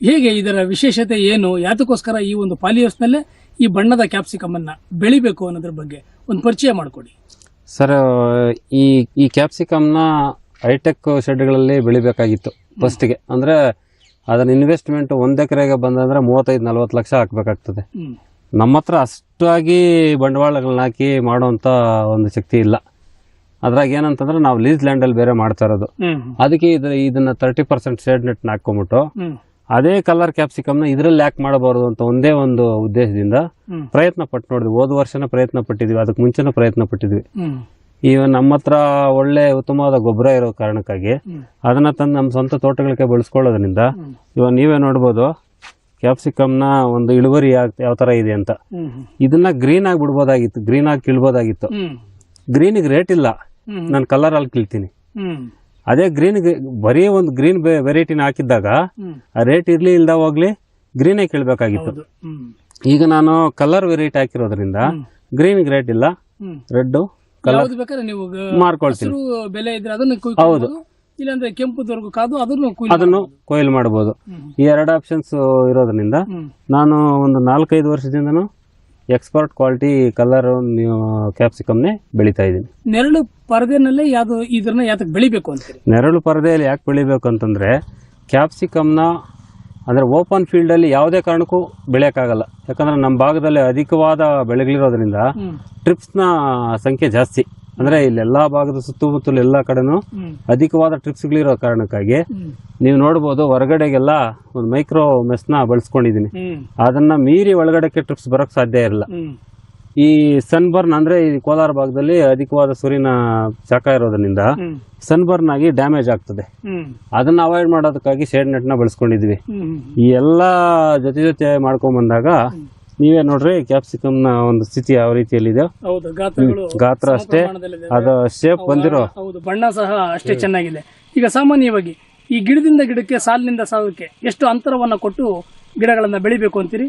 ಹೇಗೆ ಇದರ ವಿಶೇಷತೆ ಏನು, ಯಾತಕ್ಕೋಸ್ಕರ ಈ ಒಂದು ಪಾಲಿ ಹೌಸ್ನಲ್ಲೇ ಈ ಬಣ್ಣದ ಕ್ಯಾಪ್ಸಿಕಮ್ ಅನ್ನ ಬೆಳಿಬೇಕು ಅನ್ನೋದ್ರ ಬಗ್ಗೆ ಒಂದು ಪರಿಚಯ ಮಾಡಿಕೊಡಿ. ಸರ್ ಈ ಈ ಕ್ಯಾಪ್ಸಿಕಮ್ನ ಹೈಟೆಕ್ ಶೆಡ್ಗಳಲ್ಲಿ ಬೆಳಿಬೇಕಾಗಿತ್ತು ಫಸ್ಟ್ಗೆ ಅಂದರೆ ಅದನ್ನ ಇನ್ವೆಸ್ಟ್ಮೆಂಟ್ ಒಂದು ಎಕರೆಗೆ ಬಂದಂದ್ರೆ ಮೂವತ್ತೈದು ನಲ್ವತ್ತು ಲಕ್ಷ ಹಾಕಬೇಕಾಗ್ತದೆ. ನಮ್ಮ ಹತ್ರ ಅಷ್ಟಾಗಿ ಬಂಡವಾಳಗಳನ್ನ ಹಾಕಿ ಮಾಡುವಂತ ಒಂದು ಶಕ್ತಿ ಇಲ್ಲ. ಅದ್ರಾಗ ಏನಂತಂದ್ರೆ ನಾವು ಲೀಸ್ ಲ್ಯಾಂಡಲ್ಲಿ ಬೇರೆ ಮಾಡ್ತಾ ಇರೋದು. ಅದಕ್ಕೆ ಇದನ್ನ ತರ್ಟಿ ಪರ್ಸೆಂಟ್ ಶೇಡ್ ನೆಟ್ನ ಹಾಕೊಂಬಿಟ್ಟು ಅದೇ ಕಲರ್ ಕ್ಯಾಪ್ಸಿಕಮ್ನ ಇದರಲ್ಲಿ ಯಾಕೆ ಮಾಡಬಾರ್ದು ಅಂತ ಒಂದೇ ಒಂದು ಉದ್ದೇಶದಿಂದ ಪ್ರಯತ್ನ ಪಟ್ಟು ನೋಡಿದ್ವಿ. ಹೋದ ವರ್ಷನ ಪ್ರಯತ್ನ ಪಟ್ಟಿದ್ವಿ. ಅದಕ್ಕೆ ಮುಂಚೆನ ಪ್ರಯತ್ನ ಪಟ್ಟಿದ್ವಿ. ಈ ಈಗ ನಮ್ಮ ಹತ್ರ ಒಳ್ಳೆ ಉತ್ತಮವಾದ ಗೊಬ್ಬರ ಇರೋ ಕಾರಣಕ್ಕಾಗಿ ಅದನ್ನ ತಂದು ನಮ್ಮ ಸ್ವಂತ ತೋಟಗಳಿಗೆ ಬಳಸ್ಕೊಳ್ಳೋದ್ರಿಂದ. ಇವಾಗ ನೀವೇ ನೋಡ್ಬೋದು ಕ್ಯಾಪ್ಸಿಕಮ್ನ ಒಂದು ಇಳುವರಿ ಯಾವ- ತರ ಇದೆ ಅಂತ. ಇದನ್ನ ಗ್ರೀನ್ ಆಗಿ ಬಿಡ್ಬೋದಾಗಿತ್ತು ಗ್ರೀನ್ ಆಗಿ ಕೀಳ್ಬೋದಾಗಿತ್ತು. ಗ್ರೀನಿಗೆ ರೇಟ್ ಇಲ್ಲ. ನಾನು ಕಲರ್ ಅಲ್ಲಿ ಕೀಳ್ತೀನಿ. ಅದೇ ಗ್ರೀನ್ ಬರೀ ಒಂದು ಗ್ರೀನ್ ವೆರೈಟಿನ ಹಾಕಿದ್ದಾಗ ಆ ರೇಟ್ ಇರ್ಲಿ ಇಲ್ದ ಹೋಗ್ಲಿ ಗ್ರೀನೇ ಕೇಳಬೇಕಾಗಿತ್ತು. ಹೌದು. ಈಗ ನಾನು ಕಲರ್ ವೆರೈಟಿ ಹಾಕಿರೋದ್ರಿಂದ ಗ್ರೀನ್ ರೇಟ್ ಇಲ್ಲ ರೆಡ್ ಹಸಿರು ಬೆಲೆ ಇದ್ರೆ ಅದನ್ನು ಕುಯ್ಕೊಳ್ಬೋದು ಇಲ್ಲಾಂದ್ರೆ ಕೆಂಪುದವರೆಗೂ ಕಾದು ಅದನ್ನು ಅದನ್ನು ಕೊಯ್ಲು ಮಾಡ್ಬೋದು. ಹ್ಮ್. ಈ ಎರಡು ಆಪ್ಷನ್ಸ್ ಇರೋದ್ರಿಂದ ನಾನು ಒಂದು ನಾಲ್ಕೈದು ವರ್ಷದಿಂದನೂ ಎಕ್ಸ್ಪರ್ಟ್ ಕ್ವಾಲಿಟಿ ಕಲರ್ ಕ್ಯಾಪ್ಸಿಕಮ್ನೇ ಬೆಳೀತಾ ಇದ್ದೀನಿ. ನೆರಳು ಪರದೆನಲ್ಲೇ ಯಾವುದು ಇದನ್ನ ಯಾತಕ್ಕೆ ಬೆಳಿಬೇಕು ಅಂತ ನೆರಳು ಪರದೆಯಲ್ಲಿ ಯಾಕೆ ಬೆಳಿಬೇಕು ಅಂತಂದರೆ ಕ್ಯಾಪ್ಸಿಕಮ್ನ ಅಂದರೆ ಓಪನ್ ಫೀಲ್ಡಲ್ಲಿ ಯಾವುದೇ ಕಾರಣಕ್ಕೂ ಬೆಳೆಯೋಕ್ಕಾಗಲ್ಲ. ಯಾಕಂದರೆ ನಮ್ಮ ಭಾಗದಲ್ಲಿ ಅಧಿಕವಾದ ಬೆಳೆಗಳಿರೋದ್ರಿಂದ ಟ್ರಿಪ್ಸ್ನ ಸಂಖ್ಯೆ ಜಾಸ್ತಿ. ಅಂದರೆ ಇಲ್ಲೆಲ್ಲ ಭಾಗದ ಸುತ್ತಮುತ್ತಲು ಎಲ್ಲ ಕಡೆನೂ ಅಧಿಕವಾದ ಟ್ರಿಪ್ಸ್ಗಳಿರೋ ಕಾರಣಕ್ಕಾಗಿ ನೀವು ನೋಡ್ಬೋದು ಹೊರಗಡೆಗೆಲ್ಲ ಒಂದು ಮೈಕ್ರೋ ಮೆಸ್ನ ಬಳಸ್ಕೊಂಡಿದ್ದೀನಿ. ಅದನ್ನು ಮೀರಿ ಒಳಗಡೆಗೆ ಟ್ರಿಪ್ಸ್ ಬರೋಕ್ಕೆ ಸಾಧ್ಯ ಇರಲ್ಲ. ಈ ಸನ್ಬರ್ನ್ ಅಂದ್ರೆ ಈ ಕೋಲಾರ ಭಾಗದಲ್ಲಿ ಅಧಿಕವಾದ ಸೂರ್ಯನ ಶಾಖ ಇರೋದ್ರಿಂದ ಸನ್ಬರ್ನ್ ಆಗಿ ಡ್ಯಾಮೇಜ್ ಆಗ್ತದೆ. ಅದನ್ನ ಅವಾಯ್ಡ್ ಮಾಡೋದಕ್ಕಾಗಿ ಶೇಡ್ ನೆಟ್ನ ಬಳಸ್ಕೊಂಡಿದ್ವಿ. ಹ್ಮ್ ಈ ಎಲ್ಲಾ ಜೊತೆ ಜೊತೆ ಮಾಡ್ಕೊಂಡ್ ಬಂದಾಗ ನೀವೇ ನೋಡ್ರಿ ಕ್ಯಾಪ್ಸಿಕಮ್ನ ಒಂದು ಸ್ಥಿತಿ ಯಾವ ರೀತಿಯಲ್ಲಿದೆ? ಗಾತ್ರ ಅಷ್ಟೇ. ಅದು ಶೇಪ್ ಬಂದಿರೋ ಬಣ್ಣ ಸಹ ಅಷ್ಟೇ ಚೆನ್ನಾಗಿದೆ. ಈಗ ಸಾಮಾನ್ಯವಾಗಿ ಈ ಗಿಡದಿಂದ ಗಿಡಕ್ಕೆ ಸಾಲಿನಿಂದ ಸಾಲಕ್ಕೆ ಎಷ್ಟು ಅಂತರವನ್ನ ಕೊಟ್ಟು ಗಿಡಗಳನ್ನ ಬೆಳಿಬೇಕು ಅಂತೀರಿ?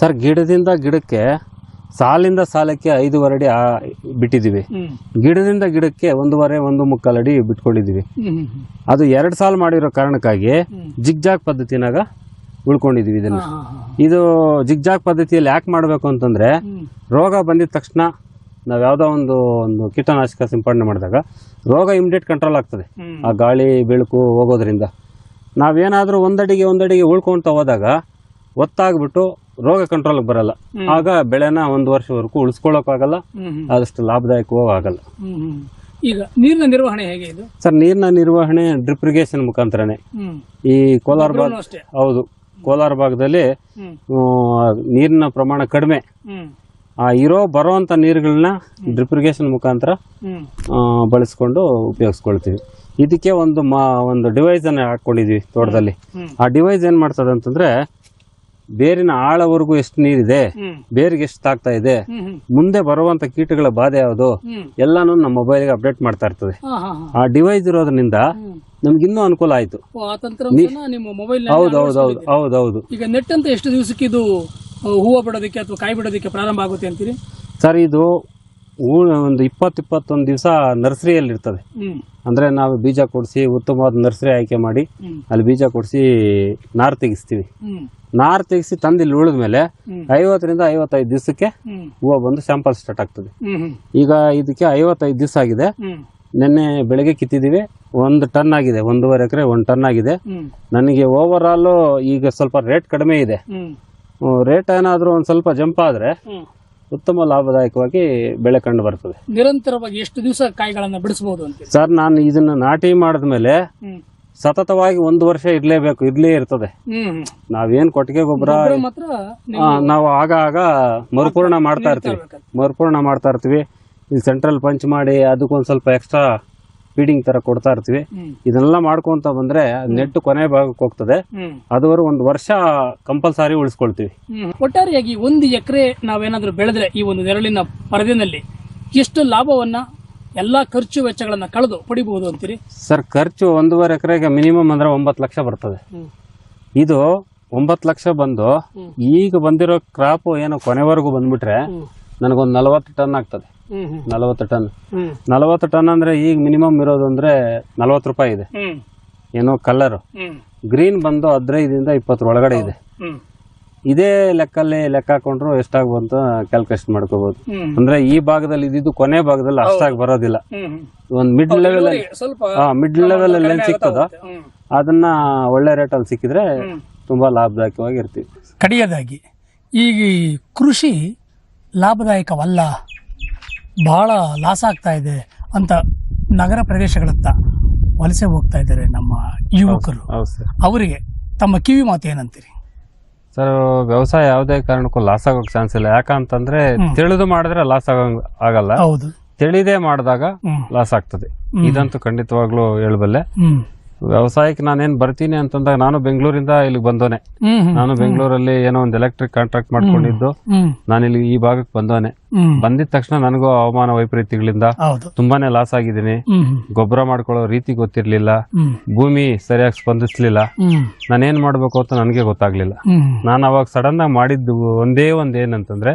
ಸರ್ ಗಿಡದಿಂದ ಗಿಡಕ್ಕೆ ಸಾಲಿಂದ ಸಾಲಕ್ಕೆ ಐದೂವರೆ ಅಡಿ ಆ- ಬಿಟ್ಟಿದ್ದೀವಿ. ಗಿಡದಿಂದ ಗಿಡಕ್ಕೆ ಒಂದೂವರೆ ಒಂದು ಮುಕ್ಕಾಲು ಅಡಿ ಬಿಟ್ಕೊಂಡಿದ್ದೀವಿ ಅದು ಎರಡು ಸಾಲು ಮಾಡಿರೋ ಕಾರಣಕ್ಕಾಗಿ ಜಿಗ್ ಜಿಗ್ಜಾಗ್ ಪದ್ಧತಿನಾಗ ಉಳ್ಕೊಂಡಿದ್ದೀವಿ ಇದನ್ನ. ಇದು ಜಿಗ್ಜಾಗ್ ಪದ್ಧತಿಯಲ್ಲಿ ಯಾಕೆ ಮಾಡಬೇಕು ಅಂತಂದ್ರೆ ರೋಗ ಬಂದಿದ ತಕ್ಷಣ ನಾವು ಯಾವುದೋ ಒಂದು ಒಂದು ಕೀಟನಾಶಕ ಸಿಂಪಡಣೆ ಮಾಡಿದಾಗ ರೋಗ ಇಮಿಡಿಯೇಟ್ ಕಂಟ್ರೋಲ್ ಆಗ್ತದೆ. ಆ ಗಾಳಿ ಬೆಳಕು ಹೋಗೋದ್ರಿಂದ. ನಾವೇನಾದರೂ ಒಂದಡಿಗೆ ಒಂದಡಿಗೆ ಉಳ್ಕೊಂತ ಹೋದಾಗ ಒತ್ತಾಗ್ಬಿಟ್ಟು ರೋಗ ಕಂಟ್ರೋಲ್ ಬರಲ್ಲ. ಆಗ ಬೆಳೆನ ಒಂದು ವರ್ಷವರೆಗೂ ಉಳಿಸ್ಕೊಳ್ಳೋಕ್ಕಾಗಲ್ಲ ಆದಷ್ಟು ಲಾಭದಾಯಕವೂ ಆಗಲ್ಲ. ಈಗ ನೀರಿನ ನಿರ್ವಹಣೆ ಹೇಗೆ ಇದು? ಸರ್ ನೀರಿನ ನಿರ್ವಹಣೆ ಡ್ರಿಪ್ ಇರಿಗೇಷನ್ ಮುಖಾಂತರನೇ. ಈ ಕೋಲಾರ ಭಾಗ ಹೌದು. ಕೋಲಾರ ಭಾಗದಲ್ಲಿ ನೀರಿನ ಪ್ರಮಾಣ ಕಡಿಮೆ. ಆ ಇರೋ ಬರುವಂತ ನೀರುಗಳನ್ನ ಡ್ರಿಪ್ ಇರಿಗೇಷನ್ ಮುಖಾಂತರ ಬಳಸ್ಕೊಂಡು ಉಪಯೋಗಿಸ್ಕೊಳ್ತೀವಿ. ಇದಕ್ಕೆ ಒಂದು ಮಾ ಒಂದು ಡಿವೈಸ್ ಅನ್ನ ಹಾಕೊಂಡಿದ್ವಿ ತೋಟದಲ್ಲಿ. ಆ ಡಿವೈಸ್ ಏನ್ ಮಾಡ್ತದೆ ಅಂತಂದ್ರೆ ಬೇರಿನ ಆಳವರೆಗೂ ಎಷ್ಟು ನೀರಿದೆ ಬೇರಿಗೆ ಎಷ್ಟು ತಾಗ್ತಾ ಇದೆ ಮುಂದೆ ಬರುವಂತ ಕೀಟಗಳ ಬಾಧೆ ಯಾವುದು ಎಲ್ಲಾನು ನಮ್ಮ ಮೊಬೈಲ್ಗೆ ಅಪ್ಡೇಟ್ ಮಾಡ್ತಾ ಇರ್ತದೆ. ಆ ಡಿವೈಸ್ ಇರೋದ್ರಿಂದ ನಮ್ಗಿನ್ನೂ ನಮ್ಗೆ ಇನ್ನೂ ಅನುಕೂಲ ಆಯ್ತು ಹೌದು ಹೌದು ಹೌದು ಹೌದು ಹೌದು. ಈಗ ನೆಟ್ ಅಂತ ಎಷ್ಟು ದಿವಸಕ್ಕೆ ಇದು ಹೂವು ಬಿಡೋದಕ್ಕೆ ಅಥವಾ ಕಾಯಿ ಬಿಡೋದಕ್ಕೆ ಪ್ರಾರಂಭ ಆಗುತ್ತೆ ಅಂತೀರಿ? ಸರ್ ಇದು ಒಂದು ಇಪ್ಪತ್ತು ಇಪ್ಪತ್ತೊಂದು ದಿವಸ ನರ್ಸರಿಯಲ್ಲಿ ಇರ್ತದೆ. ಅಂದರೆ ನಾವು ಬೀಜ ಕೊಡಿಸಿ ಉತ್ತಮವಾದ ನರ್ಸರಿ ಆಯ್ಕೆ ಮಾಡಿ ಅಲ್ಲಿ ಬೀಜ ಕೊಡಿಸಿ ನಾರು ತೆಗಿಸ್ತೀವಿ. ನಾರ್ ತೆಗಿಸಿ ತಂದು ಇಲ್ಲಿ ಉಳಿದ ಮೇಲೆ ಹ್ಮ್. ಐವತ್ತರಿಂದ ಐವತ್ತೈದು ದಿವಸಕ್ಕೆ ಹೂವ ಬಂದು ಸ್ಯಾಂಪಲ್ ಸ್ಟಾರ್ಟ್ ಆಗ್ತದೆ. ಈಗ ಇದಕ್ಕೆ ಐವತ್ತೈದು ದಿವಸ ಆಗಿದೆ. ನಿನ್ನೆ ಬೆಳಗ್ಗೆ ಕಿತ್ತಿದ್ದೀವಿ. ಒಂದು ಟನ್ ಆಗಿದೆ. ಒಂದೂವರೆ ಎಕರೆ ಒಂದು ಟನ್ ಆಗಿದೆ. ನನಗೆ ಓವರ್ ಆಲ್ ಈಗ ಸ್ವಲ್ಪ ರೇಟ್ ಕಡಿಮೆ ಇದೆ. ರೇಟ್ ಏನಾದರೂ ಒಂದು ಸ್ವಲ್ಪ ಜಂಪ್ ಆದರೆ ಉತ್ತಮ ಲಾಭದಾಯಕವಾಗಿ ಬೆಳೆ ಕಂಡು ಬರ್ತದೆ. ನಿರಂತರವಾಗಿ ಎಷ್ಟು ದಿವಸ ಕಾಯಿಗಳನ್ನ ಬಿಡಿಸಬಹುದು ಸರ್ ನಾನು ಇದನ್ನ ನಾಟಿ ಮಾಡಿದ ಮೇಲೆ ಸತತವಾಗಿ ಒಂದು ವರ್ಷ ಇರಲೇಬೇಕು ಇರ್ಲೇ ಇರ್ತದೆ. ನಾವೇನ್ ಕೊಟ್ಟಿಗೆ ಗೊಬ್ಬರ ನಾವು ಆಗ ಆಗ ಮರುಪೂರ್ಣ ಮಾಡ್ತಾ ಇರ್ತೀವಿ. ಮರುಪೂರ್ಣ ಮಾಡ್ತಾ ಇರ್ತೀವಿ. ಇಲ್ಲಿ ಸೆಂಟ್ರಲ್ ಪಂಚ್ ಮಾಡಿ ಅದಕ್ಕೊಂದು ಸ್ವಲ್ಪ ಎಕ್ಸ್ಟ್ರಾ ಫೀಡಿಂಗ್ ತರ ಕೊಡ್ತಾ ಇರ್ತೀವಿ. ಇದನ್ನೆಲ್ಲ ಮಾಡ್ಕೊಂತ ಬಂದ್ರೆ ನೆಟ್ಟು ಕೊನೆ ಭಾಗಕ್ಕೆ ಹೋಗ್ತದೆ. ಅದುವರೆ ಒಂದು ವರ್ಷ ಕಂಪಲ್ಸರಿ ಉಳಿಸ್ಕೊಳ್ತೀವಿ. ಒಟ್ಟಾರೆಯಾಗಿ ಒಂದು ಎಕರೆ ನಾವೇನಾದ್ರೂ ಬೆಳೆದ್ರೆ ಈ ಒಂದು ನೆರಳಿನ ಪರದಿನಲ್ಲಿ ಎಷ್ಟು ಲಾಭವನ್ನ ಎಲ್ಲಾ ಖರ್ಚು ವೆಚ್ಚಗಳನ್ನ ಕಳೆದು ಪಡಿಬಹುದು ಅಂತೀರಿ? ಸರ್ ಖರ್ಚು ಒಂದೂವರೆ ಎಕರೆಗೆ ಮಿನಿಮಮ್ ಅಂದ್ರೆ ಒಂಬತ್ತು ಲಕ್ಷ ಬರ್ತದೆ. ಇದು ಒಂಬತ್ತು ಲಕ್ಷ ಬಂದು ಈಗ ಬಂದಿರೋ ಕ್ರಾಪ್ ಏನೋ ಕೊನೆವರೆಗೂ ಬಂದ್ಬಿಟ್ರೆ. ನನಗೊಂದು ನಲವತ್ತು ಟನ್ ಆಗ್ತದೆ. ನಲವತ್ತು ಟನ್. ನಲವತ್ತು ಟನ್ ಅಂದ್ರೆ ಈಗ ಮಿನಿಮಮ್ ಇರೋದು ಅಂದ್ರೆ ನಲವತ್ತು ರೂಪಾಯಿ ಇದೆ. ಹ್ಮ್. ಏನೋ ಕಲರ್ ಹ್ಮ್. ಗ್ರೀನ್ ಬಂದು ಹದಿನೈದಿಂದ ಇಪ್ಪತ್ತರ ಒಳಗಡೆ ಇದೆ. ಇದೇ ಲೆಕ್ಕಲ್ಲಿ ಲೆಕ್ಕ ಹಾಕೊಂಡ್ರು ಎಷ್ಟಾಗ್ಬೋದು ಅಂತ ಕ್ಯಾಲ್ಕುಲೇಷನ್ ಮಾಡ್ಕೋಬಹುದು ಅಂದ್ರೆ ಈ ಭಾಗದಲ್ಲಿ ಇದ್ದಿದ್ದು ಕೊನೆ ಭಾಗದಲ್ಲಿ ಅಷ್ಟಾಗಿ ಬರೋದಿಲ್ಲ. ಒಂದು ಮಿಡ್ ಲೆವೆಲ್ ಅಲ್ಲಿ ಸ್ವಲ್ಪ ಮಿಡ್ ಲೆವೆಲ್ ಅಲ್ಲಿ ಏನ್ ಸಿಗ್ತದೋ. ಅದನ್ನ ಒಳ್ಳೆ ರೇಟ್ ಅಲ್ಲಿ ಸಿಕ್ಕಿದ್ರೆ. ತುಂಬಾ ಲಾಭದಾಯಕವಾಗಿ ಇರ್ತೀವಿ. ಕಡೆಯದಾಗಿ ಈ ಕೃಷಿ ಲಾಭದಾಯಕವಲ್ಲ. ಬಹಳ ಲಾಸ್ ಆಗ್ತಾ ಇದೆ ಅಂತ ನಗರ ಪ್ರದೇಶಗಳತ್ತ ವಲಸೆ ಹೋಗ್ತಾ ಇದ್ದಾರೆ ನಮ್ಮ ಯುವಕರು. ಹೌದು ಸರ್. ಅವರಿಗೆ ತಮ್ಮ ಕಿವಿ ಮಾತು ಏನಂತೀರಿ? ಸರ್ ವ್ಯವಸಾಯ ಯಾವುದೇ ಕಾರಣಕ್ಕೂ ಲಾಸ್ ಆಗೋಕ್ ಚಾನ್ಸ್ ಇಲ್ಲ. ಯಾಕಂತಂದ್ರೆ ತಿಳಿದು ಮಾಡಿದ್ರೆ ಲಾಸ್ ಆಗಂಗ್ ಆಗಲ್ಲ. ಹೌದು. ತಿಳಿದೇ ಮಾಡಿದಾಗ ಲಾಸ್ ಆಗ್ತದೆ. ಇದಂತೂ ಖಂಡಿತವಾಗ್ಲೂ ಹೇಳಬಲ್ಲೆ. ಹ್ಮ್. ವ್ಯವಸಾಯಕ್ಕೆ ನಾನೇನ್ ಬರ್ತೀನಿ ಅಂತಂದಾಗ ನಾನು ಬೆಂಗಳೂರಿಂದ ಇಲ್ಲಿಗೆ ಬಂದೋನೆ ನಾನು ಬೆಂಗಳೂರಲ್ಲಿ ಏನೋ ಒಂದು ಎಲೆಕ್ಟ್ರಿಕ್ ಕಾಂಟ್ರಾಕ್ಟ್ ಮಾಡ್ಕೊಂಡಿದ್ದು. ನಾನು ಇಲ್ಲಿ ಈ ಭಾಗಕ್ಕೆ ಬಂದೋನೆ ಬಂದಿದ ತಕ್ಷಣ ನನಗೂ ಹವಾಮಾನ ವೈಪರೀತ್ಯಗಳಿಂದ ತುಂಬಾನೇ ಲಾಸ್ ಆಗಿದ್ದೀನಿ. ಗೊಬ್ಬರ ಮಾಡ್ಕೊಳ್ಳೋ ರೀತಿ ಗೊತ್ತಿರ್ಲಿಲ್ಲ. ಭೂಮಿ ಸರಿಯಾಗಿ ಸ್ಪಂದಿಸ್ಲಿಲ್ಲ. ನಾನೇನ್ ಮಾಡ್ಬೇಕು ಅಂತ ನನಗೆ ಗೊತ್ತಾಗ್ಲಿಲ್ಲ. ನಾನು ಅವಾಗ ಸಡನ್ ಆಗಿ ಮಾಡಿದ್ದು ಒಂದೇ ಒಂದ್ ಏನಂತಂದ್ರೆ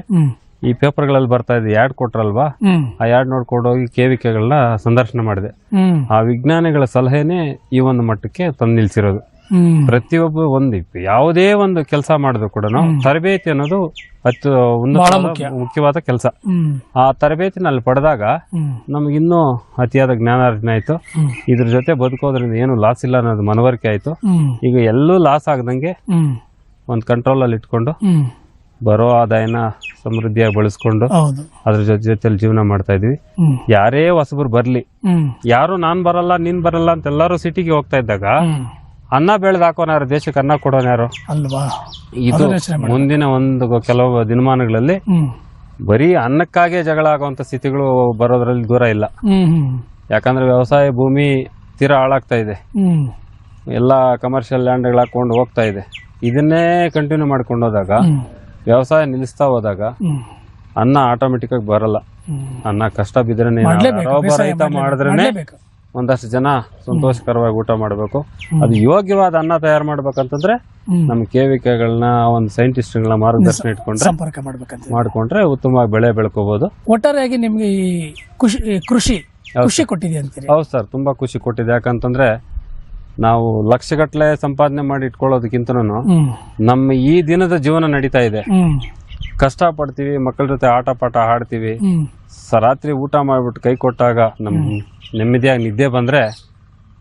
ಈ ಪೇಪರ್ಗಳಲ್ಲಿ ಬರ್ತಾ ಇದೆ ಯಾಡ್ ಕೊಟ್ರಲ್ವಾ? ಆ ಯಾಡ್ ನೋಡ್ಕೊಂಡು ಹೋಗಿ ಕೇವಿಕೆಗಳನ್ನ ಸಂದರ್ಶನ ಮಾಡಿದೆ. ಆ ವಿಜ್ಞಾನಿಗಳ ಸಲಹೆನೆ ಈ ಒಂದು ಮಟ್ಟಕ್ಕೆ ತಂದು ನಿಲ್ಸಿರೋದು. ಪ್ರತಿಯೊಬ್ಬ ಒಂದು ಯಾವುದೇ ಒಂದು ಕೆಲಸ ಮಾಡಿದ್ರು ಕೂಡ ತರಬೇತಿ ಅನ್ನೋದು ಅತ್ಯ ಉನ್ನತ ಮುಖ್ಯವಾದ ಕೆಲಸ. ಆ ತರಬೇತಿ ನಲ್ಲಿ ಪಡೆದಾಗ ನಮಗಿನ್ನೂ ಅತಿಯಾದ ಜ್ಞಾನಾರ್ಜನೆ ಆಯ್ತು. ಇದ್ರ ಜೊತೆ ಬದುಕೋದ್ರಿಂದ ಏನು ಲಾಸ್ ಇಲ್ಲ ಅನ್ನೋದು ಮನವರಿಕೆ ಆಯ್ತು. ಈಗ ಎಲ್ಲೂ ಲಾಸ್ ಆಗದಂಗೆ ಒಂದು ಕಂಟ್ರೋಲ್ ಅಲ್ಲಿ ಇಟ್ಕೊಂಡು ಬರೋ ಆದಾಯನ ಸಮೃದ್ಧಿಯಾಗಿ ಬಳಸ್ಕೊಂಡು ಹೌದು. ಅದ್ರ ಜೊತೆ ಜೊತೆಲಿ ಜೀವನ ಮಾಡ್ತಾ ಇದ್ವಿ. ಹ್ಮ್. ಯಾರೇ ಹೊಸಬರು ಬರ್ಲಿ. ಹ್ಮ್. ಯಾರು ನಾನ್ ಬರಲ್ಲ ನೀನ್ ಬರಲ್ಲ ಅಂತ ಎಲ್ಲರೂ ಸಿಟಿಗೆ ಹೋಗ್ತಾ ಇದ್ದಾಗ ಹ್ಮ್. ಅನ್ನ ಬೆಳೆದು ಹಾಕೋನ್ ಯಾರು? ದೇಶಕ್ಕೆ ಅನ್ನ ಕೊಡೋನ್ ಯಾರು? ಅಲ್ವಾ? ಇದು ಅದನ್ನ ಯೋಚ್ನೆ ಮಾಡಿ. ಮುಂದಿನ ಒಂದು ಕೆಲವು ದಿನಮಾನಗಳಲ್ಲಿ ಹ್ಮ್. ಬರೀ ಅನ್ನಕ್ಕಾಗೆ ಜಗಳ ಆಗುವಂತ ಸ್ಥಿತಿಗಳು ಬರೋದ್ರಲ್ಲಿ ದೂರ ಇಲ್ಲ. ಹ್ಮ್ ಹ್ಮ್. ಯಾಕಂದ್ರೆ ವ್ಯವಸಾಯ ಭೂಮಿ ತೀರಾ ಹಾಳಾಗ್ತಾ ಇದೆ. ಎಲ್ಲಾ ಎಲ್ಲ ಕಮರ್ಷಿಯಲ್ ಲ್ಯಾಂಡ್ಗಳು ಹಾಕೊಂಡು ಹೋಗ್ತಾ ಇದೆ. ಇದನ್ನೇ ಕಂಟಿನ್ಯೂ ಮಾಡ್ಕೊಂಡು ಹೋದಾಗ ಹ್ಮ್. ವ್ಯವಸಾಯ ನಿಲ್ಲಿಸ್ತಾ ಹೋದಾಗ ಅನ್ನ ಆಟೋಮೆಟಿಕ್ ಆಗಿ ಬರಲ್ಲ. ಅನ್ನ ಕಷ್ಟ ಬಿದ್ರೆ ಮಾಡಿದ್ರೆ ಒಬ್ಬ ರೈತ ಮಾಡಿದ್ರೇನೆ ಒಂದಷ್ಟು ಜನ ಸಂತೋಷಕರವಾಗಿ ಊಟ ಮಾಡಬೇಕು. ಅದು ಯೋಗ್ಯವಾದ ಅನ್ನ ತಯಾರು ಮಾಡ್ಬೇಕಂತಂದ್ರೆ ನಮ್ ನಮ್ಮ ಕೇವಿಕೆಗಳನ್ನ ಒಂದು ಸೈಂಟಿಸ್ಟ್ಗಳನ್ನ ಮಾರ್ಗದರ್ಶನ ಇಟ್ಕೊಂಡ್ರೆ ಸಂಪರ್ಕ ಮಾಡ್ಬೇಕಂತ ಮಾಡ್ಕೊಂಡ್ರೆ ಉತ್ತಮವಾಗಿ ಬೆಳೆ ಬೆಳ್ಕೋಬಹುದು ಒಟ್ಟಾರೆಯಾಗಿ ನಿಮ್ಗೆ ಈ ಕೃಷಿ ಕೃಷಿ ಖುಷಿ ಕೊಟ್ಟಿದೆ ಅಂತೀರಿ? ಹೌದು ಸರ್ ತುಂಬಾ ಖುಷಿ ಕೊಟ್ಟಿದೆ. ಯಾಕಂತಂದ್ರೆ ನಾವು ಲಕ್ಷಗಟ್ಟಲೆ ಸಂಪಾದನೆ ಮಾಡಿ ಇಟ್ಕೊಳ್ಳೋದಕ್ಕಿಂತ ನಮ್ಮ ಈ ದಿನದ ಜೀವನ ನಡೀತಾ ಇದೆ. ಕಷ್ಟ ಪಡ್ತೀವಿ ಮಕ್ಕಳ ಜೊತೆ ಆಟ ಪಾಠ ಸ ರಾತ್ರಿ ಊಟ ಮಾಡಿಬಿಟ್ಟು ಕೈ ಕೊಟ್ಟಾಗ ನಮ್ ನೆಮ್ಮದಿಯಾಗಿ ನಿದ್ದೆ ಬಂದ್ರೆ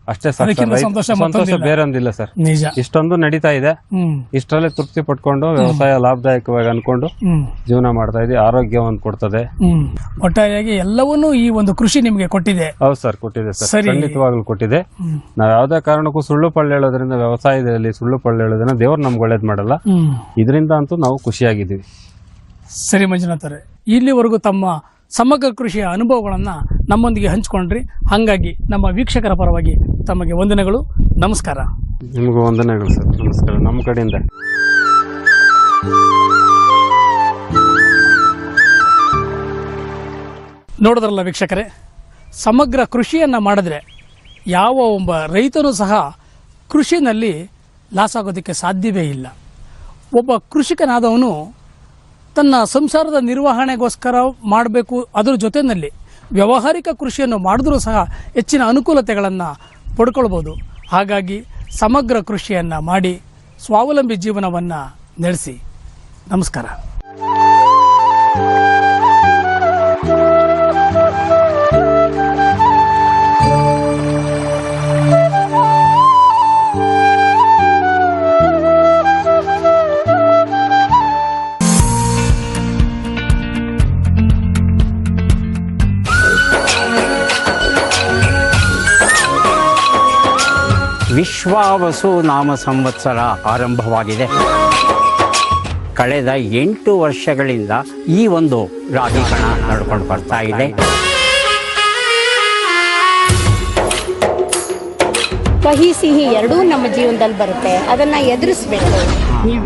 ಅಷ್ಟೇ ಸರ್. ಅದಕ್ಕಿಂತ ಸಂತೋಷ ಸಂತೋಷ ಮತ್ತೊಂದಿಲ್ಲ. ಬೇರೆ ಒಂದಿಲ್ಲ ಸರ್. ನಿಜ. ಇಷ್ಟೊಂದು ನಡೀತಾ ಇದೆ. ಹ್ಮ್. ಇಷ್ಟರಲ್ಲೇ ತೃಪ್ತಿ ಪಟ್ಕೊಂಡು ವ್ಯವಸಾಯ ಲಾಭದಾಯಕವಾಗಿ ಅನ್ಕೊಂಡು ಹ್ಮ್. ಜೀವನ ಮಾಡ್ತಾ ಇದೀವಿ ಆರೋಗ್ಯ ಒಂದು ಕೊಡ್ತದೆ. ಹ್ಮ್. ಒಟ್ಟಾರೆಯಾಗಿ ಎಲ್ಲವನ್ನೂ ಈ ಒಂದು ಕೃಷಿ ನಿಮ್ಗೆ ಕೊಟ್ಟಿದೆ. ಹೌದು ಸರ್ ಕೊಟ್ಟಿದೆ ಸರ್. ಸರಿ. ಖಂಡಿತವಾಗ್ಲೂ ಕೊಟ್ಟಿದೆ. ಹ್ಮ್. ನಾವ್ ಯಾವ್ದೇ ಕಾರಣಕ್ಕೂ ಸುಳ್ಳು ಪಳ್ಳು ಹೇಳೋದ್ರಿಂದ ವ್ಯವಸಾಯದಲ್ಲಿ ಸುಳ್ಳು ಪಳ್ಳ ಹೇಳೋದ್ರಿಂದ ದೇವ್ರು ನಮ್ಗೆ ಒಳ್ಳೇದ್ ಮಾಡಲ್ಲ. ಹ್ಮ್. ಇದರಿಂದ ಅಂತೂ ನಾವು ಖುಷಿಯಾಗಿದ್ದೀವಿ. ಸರಿ ಮಂಜುನಾಥರೇ ಇಲ್ಲಿವರೆಗೂ ತಮ್ಮ ಸಮಗ್ರ ಕೃಷಿಯ ಅನುಭವಗಳನ್ನು ನಮ್ಮೊಂದಿಗೆ ಹಂಚಿಕೊಂಡ್ರಿ. ಹಾಗಾಗಿ ನಮ್ಮ ವೀಕ್ಷಕರ ಪರವಾಗಿ ತಮಗೆ ವಂದನೆಗಳು. ನಮಸ್ಕಾರ. ನಿಮಗೂ ವಂದನೆಗಳು ಸರ್. ನಮಸ್ಕಾರ. ನಮ್ಮ ಕಡೆಯಿಂದ. ನೋಡಿದ್ರಲ್ಲ ವೀಕ್ಷಕರೇ ಸಮಗ್ರ ಕೃಷಿಯನ್ನು ಮಾಡಿದ್ರೆ ಯಾವ ಒಬ್ಬ ರೈತನೂ ಸಹ ಕೃಷಿನಲ್ಲಿ ಲಾಸ್ ಆಗೋದಕ್ಕೆ ಸಾಧ್ಯವೇ ಇಲ್ಲ. ಒಬ್ಬ ಕೃಷಿಕನಾದವನು ತನ್ನ ಸಂಸಾರದ ನಿರ್ವಹಣೆಗೋಸ್ಕರ ಮಾಡಬೇಕು ಅದರ ಜೊತೆಯಲ್ಲಿ ವ್ಯಾವಹಾರಿಕ ಕೃಷಿಯನ್ನು ಮಾಡಿದ್ರೂ ಸಹ ಹೆಚ್ಚಿನ ಅನುಕೂಲತೆಗಳನ್ನು ಪಡ್ಕೊಳ್ಬೋದು. ಹಾಗಾಗಿ ಸಮಗ್ರ ಕೃಷಿಯನ್ನು ಮಾಡಿ ಸ್ವಾವಲಂಬಿ ಜೀವನವನ್ನು ನಡೆಸಿ. ನಮಸ್ಕಾರ. ವಿಶ್ವಾವಸು ನಾಮ ಸಂವತ್ಸರ ಆರಂಭವಾಗಿದೆ. ಕಳೆದ ಎಂಟು ವರ್ಷಗಳಿಂದ ಈ ಒಂದು ರಾಗಿ ಕಣ ನಡ್ಕೊಂಡು ಬರ್ತಾ ಇದೆ. ಕಹಿ ಸಿಹಿ ಎರಡೂ ನಮ್ಮ ಜೀವನದಲ್ಲಿ ಬರುತ್ತೆ. ಅದನ್ನ ಎದುರಿಸ್ಬೇಕು. ನೀವು